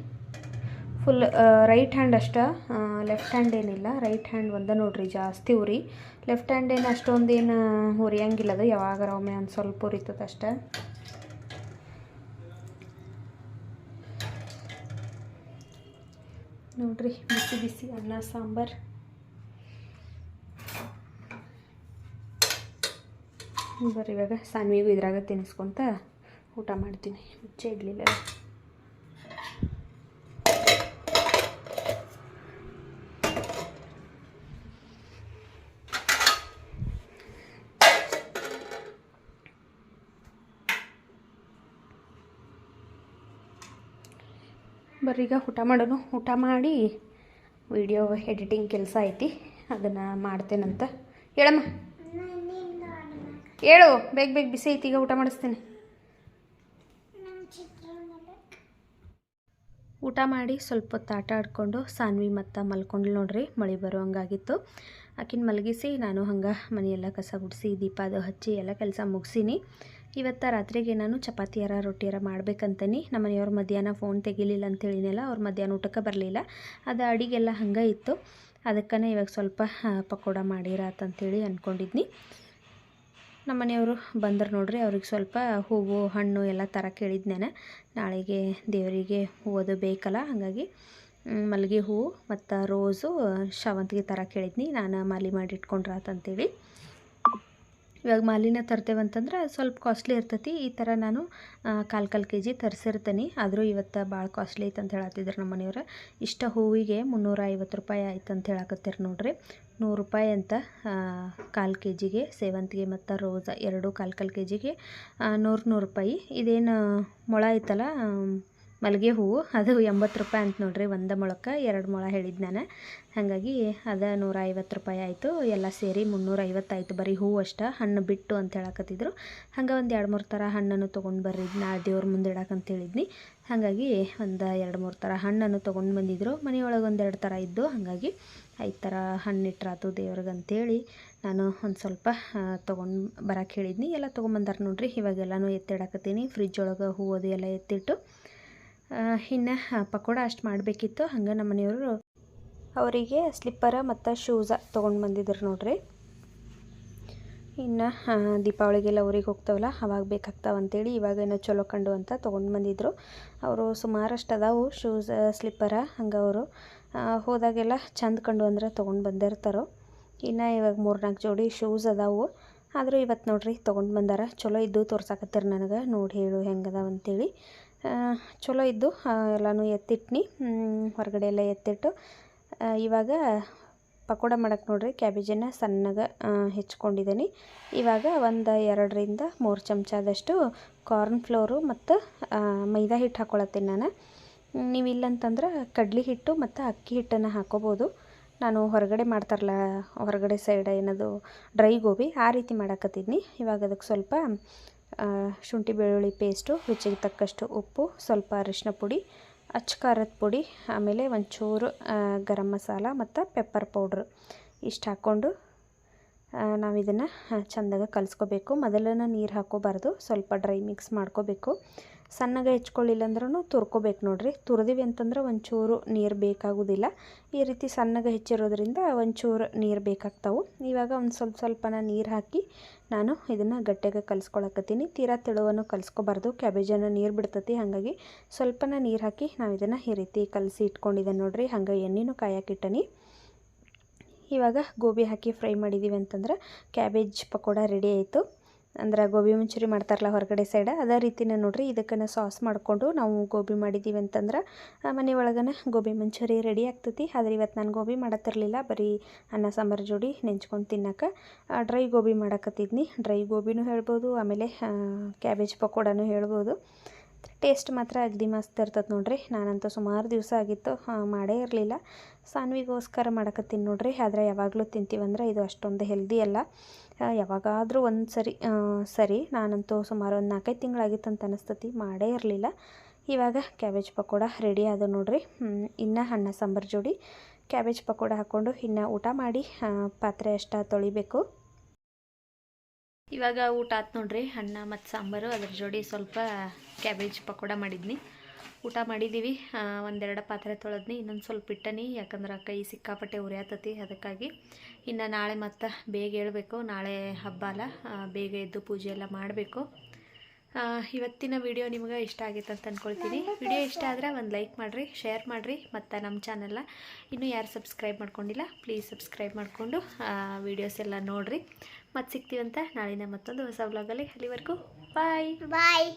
ಫುಲ್ ರೈಟ್ ಹ್ಯಾಂಡ್ ಅಷ್ಟ ಲೆಫ್ಟ್ ಹ್ಯಾಂಡ್ ಏನಿಲ್ಲ. ರೈಟ್ ಹ್ಯಾಂಡ್ ಒಂದ ನೋಡ್ರಿ ಜಾಸ್ತಿ ಉರಿ. ಲೆಫ್ಟ್ ಹ್ಯಾಂಡ್ ಏನು ಅಷ್ಟೊಂದೇನು ಉರಿಯಂಗಿಲ್ಲ ಅದು. ಯಾವಾಗಾರ ಒಮ್ಮೆ ಒಂದು ಸ್ವಲ್ಪ ಉರಿತದೆ ಅಷ್ಟೇ. ನೋಡ್ರಿ, ಬಿಸಿ ಬಿಸಿ ಅನ್ನ, ಸಾಂಬಾರು. ಬರ್ರಿ ಇವಾಗ ಸಾನ್ವಿಗೂ ಇದ್ರಾಗ ತಿನ್ನಿಸ್ಕೊತ ಊಟ ಮಾಡ್ತೀನಿ. ಮುಚ್ಚೆ ಇಡ್ಲಿಲ್ಲ ಬರ್ರಿ ಈಗ ಊಟ ಮಾಡೋನು ಊಟ ಮಾಡಿ ವಿಡಿಯೋ ಎಡಿಟಿಂಗ್ ಕೆಲಸ ಐತಿ. ಅದನ್ನು ಮಾಡ್ತೇನಂತ ಹೇಳಮ್ಮ. ಹೇಳು, ಬೇಗ ಬೇಗ ಬಿಸಿ ಐತಿ ಈಗ ಊಟ ಮಾಡಿಸ್ತೀನಿ. ಊಟ ಮಾಡಿ ಸ್ವಲ್ಪ ಹೊತ್ತು ಆಟ ಆಡಿಕೊಂಡು ಸಾನ್ವಿ ಮತ್ತು ಮಲ್ಕೊಂಡು ನೋಡ್ರಿ, ಮಳೆ ಬರೋ ಹಂಗಾಗಿತ್ತು. ಆಕಿನ ಮಲಗಿಸಿ, ನಾನು ಹಂಗೆ ಮನೆಯೆಲ್ಲ ಕಸ ಗುಡಿಸಿ, ದೀಪ ಅದು ಹಚ್ಚಿ ಎಲ್ಲ ಕೆಲಸ ಮುಗಿಸೀನಿ. ಇವತ್ತು ರಾತ್ರಿಗೆ ನಾನು ಚಪಾತಿಯಾರ ರೊಟ್ಟಿಯಾರ ಮಾಡ್ಬೇಕಂತನಿ. ನಮ್ಮ ಮನೆಯವ್ರ ಮಧ್ಯಾಹ್ನ ಫೋನ್ ತೆಗಿಲಿಲ್ಲ ಅಂತೇಳಿನಲ್ಲ ಅವ್ರು ಮಧ್ಯಾಹ್ನ ಊಟಕ್ಕೆ ಬರಲಿಲ್ಲ. ಅದು ಅಡಿಗೆಲ್ಲ ಹಂಗೆ ಇತ್ತು. ಅದಕ್ಕನೇ ಇವಾಗ ಸ್ವಲ್ಪ ಪಕೋಡ ಮಾಡಿರಾತಂತೇಳಿ ಅಂದ್ಕೊಂಡಿದ್ನಿ ನಮ್ಮ ಮನೆಯವರು ಬಂದರು ನೋಡ್ರಿ, ಅವ್ರಿಗೆ ಸ್ವಲ್ಪ ಹೂವು, ಹಣ್ಣು ಎಲ್ಲ ತರ ಕೇಳಿದ್ನೇನೆ ನಾಳೆಗೆ ದೇವರಿಗೆ ಹೂವದು ಬೇಕಲ್ಲ, ಹಾಗಾಗಿ ಮಲ್ಲಿಗೆ ಹೂವು ಮತ್ತು ರೋಸು ಶಾವಂತಿಗೆ ಥರ ಕೇಳಿದ್ನಿ ನಾನು ಮಾಲಿ ಮಾಡಿ ಇಟ್ಕೊಂಡ್ರಾತಂತೇಳಿ ಇವಾಗ ಮಾಲಿನ ತರ್ತೇವಂತಂದ್ರೆ ಸ್ವಲ್ಪ ಕಾಸ್ಟ್ಲಿ ಇರ್ತೈತಿ. ಈ ಥರ ನಾನು ಕಾಲು ಕಾಲು ಕೆ ಜಿ ತರಿಸಿರ್ತೀನಿ. ಆದರೂ ಇವತ್ತು ಭಾಳ ಕಾಸ್ಟ್ಲಿ ಐತೆ ಅಂತ ಹೇಳತ್ತಿದ್ರು ನಮ್ಮ ಮನೆಯವ್ರು ಇಷ್ಟ ಹೂವಿಗೆ ಮುನ್ನೂರ ಐವತ್ತು ರೂಪಾಯಿ ಆಯ್ತು ಅಂತ ಹೇಳಕತ್ತೀರಿ ನೋಡ್ರಿ. ನೂರು ರೂಪಾಯಿ ಅಂತ ಕಾಲು ಕೆ ಜಿಗೆ ಸೇವಂತಿಗೆ ಮತ್ತು ರೋಸ ಎರಡು ಕಾಲು ಕಾಲು ಕೆ ಜಿಗೆ ನೂರು ನೂರು ರೂಪಾಯಿ. ಇದೇನು ಮೊಳ ಐತಲ್ಲ ಮಲ್ಲಿಗೆ ಹೂವು. ಅದು ಎಂಬತ್ತು ರೂಪಾಯಿ ಅಂತ ನೋಡ್ರಿ, ಒಂದು ಮೊಳಕ್ಕೆ ಎರಡು ಮೊಳ ಹೇಳಿದ್ದು ನಾನು ಹಾಗಾಗಿ ಅದು ನೂರ ಐವತ್ತು ರೂಪಾಯಿ ಆಯಿತು. ಎಲ್ಲ ಸೇರಿ ಮುನ್ನೂರ ಐವತ್ತಾಯಿತು ಬರೀ ಹೂವು ಅಷ್ಟೇ. ಹಣ್ಣು ಬಿಟ್ಟು ಅಂತ ಹೇಳಕತ್ತಿದ್ರು. ಹಂಗೆ ಒಂದು ಎರಡು ಮೂರು ಥರ ಹಣ್ಣನ್ನು ತೊಗೊಂಡು ಬರ್ರಿ ನಾ ದೇವ್ರ ಮುಂದೆ ಇಡಕ್ಕಂತ ಹೇಳಿದ್ನಿ. ಹಾಗಾಗಿ ಒಂದು ಎರಡು ಮೂರು ಥರ ಹಣ್ಣನ್ನು ತೊಗೊಂಡು ಬಂದಿದ್ರು. ಮನೆಯೊಳಗೆ ಒಂದೆರಡು ಥರ ಇದ್ದು, ಹಾಗಾಗಿ ಐದು ಥರ ಹಣ್ಣಿಟ್ರಾತು ದೇವ್ರಿಗೆ ಅಂತೇಳಿ ನಾನು ಒಂದು ಸ್ವಲ್ಪ ತೊಗೊಂಡು ಬರಕ್ಕೆ ಹೇಳಿದ್ನಿ. ಎಲ್ಲ ತೊಗೊಂಬಂದಾರ ನೋಡ್ರಿ. ಇವಾಗೆಲ್ಲನೂ ಎತ್ತಿಡಕತ್ತೀನಿ ಫ್ರಿಜ್ ಒಳಗೆ ಹೂವು ಅದು ಎಲ್ಲ ಎತ್ತಿಟ್ಟು ಇನ್ನು ಪಕೋಡ ಅಷ್ಟು ಮಾಡಬೇಕಿತ್ತು. ಹಂಗೆ ನಮ್ಮ ಮನೆಯವರು ಅವರಿಗೆ ಸ್ಲಿಪ್ಪರ ಮತ್ತು ಶೂಸ ತೊಗೊಂಡು ಬಂದಿದ್ರು ನೋಡ್ರಿ. ಇನ್ನು ದೀಪಾವಳಿಗೆಲ್ಲ ಊರಿಗೆ ಹೋಗ್ತಾವಲ್ಲ, ಅವಾಗ ಬೇಕಾಗ್ತಾವ ಅಂತೇಳಿ ಇವಾಗ ಏನೋ ಚಲೋ ಕಂಡು ಅಂತ ತೊಗೊಂಡು ಬಂದಿದ್ರು. ಅವರು ಸುಮಾರಷ್ಟು ಅದಾವು ಶೂಸ್, ಸ್ಲಿಪ್ಪರ, ಹಂಗೆ ಅವರು ಹೋದಾಗೆಲ್ಲ ಚಂದ ಕಂಡು ಅಂದ್ರೆ ತೊಗೊಂಡು ಬಂದಿರ್ತಾರೆ. ಇನ್ನು ಇವಾಗ ಮೂರ್ನಾಲ್ಕು ಜೋಡಿ ಶೂಸ್ ಅದಾವು. ಆದರೂ ಇವತ್ತು ನೋಡ್ರಿ, ತೊಗೊಂಡು ಬಂದಾರ. ಚಲೋ ಇದ್ದು ತೋರ್ಸಕತ್ತಿರ ನನಗೆ. ನೋಡಿ ಹೇಳು ಹೆಂಗದಾವ ಅಂತೇಳಿ. ಚಲೋ ಇದ್ದು ಎಲ್ಲನೂ ಎತ್ತಿಟ್ನಿ. ಹೊರಗಡೆ ಎಲ್ಲ ಎತ್ತಿಟ್ಟು ಇವಾಗ ಪಕೋಡ ಮಾಡಕ್ಕೆ ನೋಡ್ರಿ ಕ್ಯಾಬೇಜನ್ನು ಸಣ್ಣಗೆ ಹೆಚ್ಕೊಂಡಿದ್ದೀನಿ ಇವಾಗ ಒಂದು ಎರಡರಿಂದ ಮೂರು ಚಮಚದಷ್ಟು ಕಾರ್ನ್ ಫ್ಲೋರು ಮತ್ತು ಮೈದಾ ಹಿಟ್ಟು ಹಾಕ್ಕೊಳತ್ತೀನಿ ನಾನು. ನೀವು ಇಲ್ಲಂತಂದ್ರೆ ಕಡ್ಲಿ ಹಿಟ್ಟು ಮತ್ತು ಅಕ್ಕಿ ಹಿಟ್ಟನ್ನು ಹಾಕೋಬೋದು. ನಾನು ಹೊರಗಡೆ ಮಾಡ್ತಾರಲ್ಲ, ಹೊರಗಡೆ ಸೈಡ್ ಏನದು ಡ್ರೈ ಗೋಬಿ, ಆ ರೀತಿ ಮಾಡಕತ್ತಿದ್ನಿ. ಇವಾಗ ಅದಕ್ಕೆ ಸ್ವಲ್ಪ ಶುಂಠಿ ಬೆಳ್ಳುಳ್ಳಿ ಪೇಸ್ಟು ರುಚಿಗೆ ತಕ್ಕಷ್ಟು ಉಪ್ಪು, ಸ್ವಲ್ಪ ಅರಿಶಿನ ಪುಡಿ ಅಚ್ಚಖಾರದ ಪುಡಿ, ಆಮೇಲೆ ಒಂಚೂರು ಗರಂ ಮಸಾಲ ಮತ್ತು ಪೆಪ್ಪರ್ ಪೌಡ್ರ್ ಇಷ್ಟು ಹಾಕ್ಕೊಂಡು ನಾವು ಇದನ್ನು ಚೆಂದಾಗ ಕಲಿಸ್ಕೋಬೇಕು. ಮೊದಲನೇ ನೀರು ಹಾಕೋಬಾರ್ದು. ಸ್ವಲ್ಪ ಡ್ರೈ ಮಿಕ್ಸ್ ಮಾಡ್ಕೋಬೇಕು. ಸಣ್ಣಗೆ ಹೆಚ್ಕೊಳ್ಳಿಲ್ಲ ಅಂದ್ರೂ ತುರ್ಕೋಬೇಕು ನೋಡಿರಿ. ತುರಿದಿವಿ ಅಂತಂದ್ರೆ ಒಂಚೂರು ನೀರು ಬೇಕಾಗೋದಿಲ್ಲ. ಈ ರೀತಿ ಸಣ್ಣಗೆ ಹೆಚ್ಚಿರೋದ್ರಿಂದ ಒಂಚೂರು ನೀರು ಬೇಕಾಗ್ತಾವೆ. ಇವಾಗ ಒಂದು ಸ್ವಲ್ಪ ಸ್ವಲ್ಪನ ನೀರು ಹಾಕಿ ನಾನು ಇದನ್ನು ಗಟ್ಟಿಗೆ ಕಲಿಸ್ಕೊಳಕತ್ತೀನಿ. ತೀರಾ ತೆಳುವನ್ನು ಕಲಿಸ್ಕೋಬಾರ್ದು. ಕ್ಯಾಬೇಜನ್ನು ನೀರು ಬಿಡ್ತತಿ. ಹಾಗಾಗಿ ಸ್ವಲ್ಪನ ನೀರು ಹಾಕಿ ನಾವು ಇದನ್ನು ಈ ರೀತಿ ಕಲಸಿ ಇಟ್ಕೊಂಡಿದ್ದೆ ನೋಡಿರಿ. ಹಂಗೆ ಎಣ್ಣೆನೂ ಕಾಯಕ್ಕಿಟ್ಟನಿ ಇವಾಗ ಗೋಬಿ ಹಾಕಿ ಫ್ರೈ ಮಾಡಿದ್ದೀವಿ ಅಂತಂದ್ರೆ ಕ್ಯಾಬೇಜ್ ಪಕೋಡ ರೆಡಿ ಆಯಿತು. ಅಂದ್ರೆ ಗೋಬಿ ಮಂಚೂರಿ ಮಾಡ್ತಾರಲ್ಲ ಹೊರಗಡೆ ಸೈಡ ಅದೇ ರೀತಿನ ನೋಡ್ರಿ ಇದಕ್ಕನ್ನು ಸಾಸ್ ಮಾಡಿಕೊಂಡು ನಾವು ಗೋಬಿ ಮಾಡಿದ್ದೀವಿ ಅಂತಂದ್ರೆ ಮನೆ ಒಳಗನ ಗೋಬಿ ಮಂಚೂರಿ ರೆಡಿ ಆಗ್ತೈತಿ. ಆದ್ರೆ ಇವತ್ತು ನಾನು ಗೋಬಿ ಮಾಡತ್ತಿರಲಿಲ್ಲ, ಬರೀ ಅನ್ನ, ಸಾಂಬಾರು ಜೋಡಿ ನೆಂಚ್ಕೊಂಡು ತಿನ್ನಕ್ಕೆ ಡ್ರೈ ಗೋಬಿ ಮಾಡಕತ್ತಿದ್ನಿ. ಡ್ರೈ ಗೋಬಿನೂ ಹೇಳ್ಬೋದು, ಆಮೇಲೆ ಕ್ಯಾಬೇಜ್ ಪಕೋಡಾನು ಹೇಳ್ಬೋದು. ಟೇಸ್ಟ್ ಮಾತ್ರ ಅಗದಿ ಮಸ್ತ್ ಇರ್ತದೆ ನೋಡ್ರಿ. ನಾನಂತೂ ಸುಮಾರು ದಿವಸ ಆಗಿತ್ತು ಮಾಡೇ ಇರಲಿಲ್ಲ. ಸಾನ್ವಿಗೋಸ್ಕರ ಮಾಡಕತ್ತೀನಿ ನೋಡ್ರಿ. ಆದರೆ ಯಾವಾಗಲೂ ತಿಂತೀವಂದ್ರೆ ಇದು ಅಷ್ಟೊಂದು ಹೆಲ್ದಿ ಅಲ್ಲ. ಯಾವಾಗಾದರೂ ಒಂದು ಸರಿ ಸರಿ, ನಾನಂತೂ ಸುಮಾರು ಒಂದು ನಾಲ್ಕೈದು ತಿಂಗಳಾಗಿತ್ತು ಅಂತ ಅನಿಸ್ತತಿ, ಮಾಡೇ ಇರಲಿಲ್ಲ. ಇವಾಗ ಕ್ಯಾಬೇಜ್ ಪಕೋಡ ರೆಡಿ ಆದ ನೋಡ್ರಿ. ಇನ್ನು ಅನ್ನ ಸಾಂಬಾರು ಜೋಡಿ ಕ್ಯಾಬೇಜ್ ಪಕೋಡ ಹಾಕ್ಕೊಂಡು ಇನ್ನು ಊಟ ಮಾಡಿ ಪಾತ್ರೆ ಅಷ್ಟ ತೊಳಿಬೇಕು. ಇವಾಗ ಊಟ ಆತು ನೋಡ್ರಿ ಅನ್ನ ಮತ್ತು ಸಾಂಬಾರು, ಅದ್ರ ಜೋಡಿ ಸ್ವಲ್ಪ ಕ್ಯಾಬೇಜ್ ಪಕೋಡ ಮಾಡಿದ್ನಿ. ಊಟ ಮಾಡಿದ್ದೀವಿ ಒಂದೆರಡು ಪಾತ್ರೆ ತೊಳೆದ್ನಿ, ಇನ್ನೊಂದು ಸ್ವಲ್ಪ ಇಟ್ಟನಿ. ಯಾಕಂದ್ರೆ ಕೈ ಸಿಕ್ಕಾಪಟ್ಟೆ ಉರಿಯಾತತಿ, ಅದಕ್ಕಾಗಿ ಇನ್ನು ನಾಳೆ ಮತ್ತೆ ಬೇಗ ಹೇಳಬೇಕು. ನಾಳೆ ಹಬ್ಬ ಅಲ್ಲ ಬೇಗ ಎದ್ದು ಪೂಜೆ ಎಲ್ಲ ಮಾಡಬೇಕು. ಇವತ್ತಿನ ವಿಡಿಯೋ ನಿಮ್ಗೆ ಇಷ್ಟ ಆಗಿತ್ತು ಅಂತ ಅಂದ್ಕೊಳ್ತೀನಿ ವಿಡಿಯೋ ಇಷ್ಟ ಆದರೆ ಒಂದು ಲೈಕ್ ಮಾಡಿರಿ, ಶೇರ್ ಮಾಡಿರಿ, ಮತ್ತು ನಮ್ಮ ಚಾನಲ್ನ ಇನ್ನೂ ಯಾರು ಸಬ್ಸ್ಕ್ರೈಬ್ ಮಾಡ್ಕೊಂಡಿಲ್ಲ, ಪ್ಲೀಸ್ ಸಬ್ಸ್ಕ್ರೈಬ್ ಮಾಡಿಕೊಂಡು ವೀಡಿಯೋಸ್ ಎಲ್ಲ ನೋಡಿರಿ. ಮತ್ತು ಸಿಗ್ತೀವಂತ ನಾಳಿನ ಮತ್ತೊಂದು ಹೊಸ ವ್ಲಾಗಲ್ಲಿ ಅಲ್ಲಿವರೆಗೂ ಬಾಯ್ ಬಾಯ್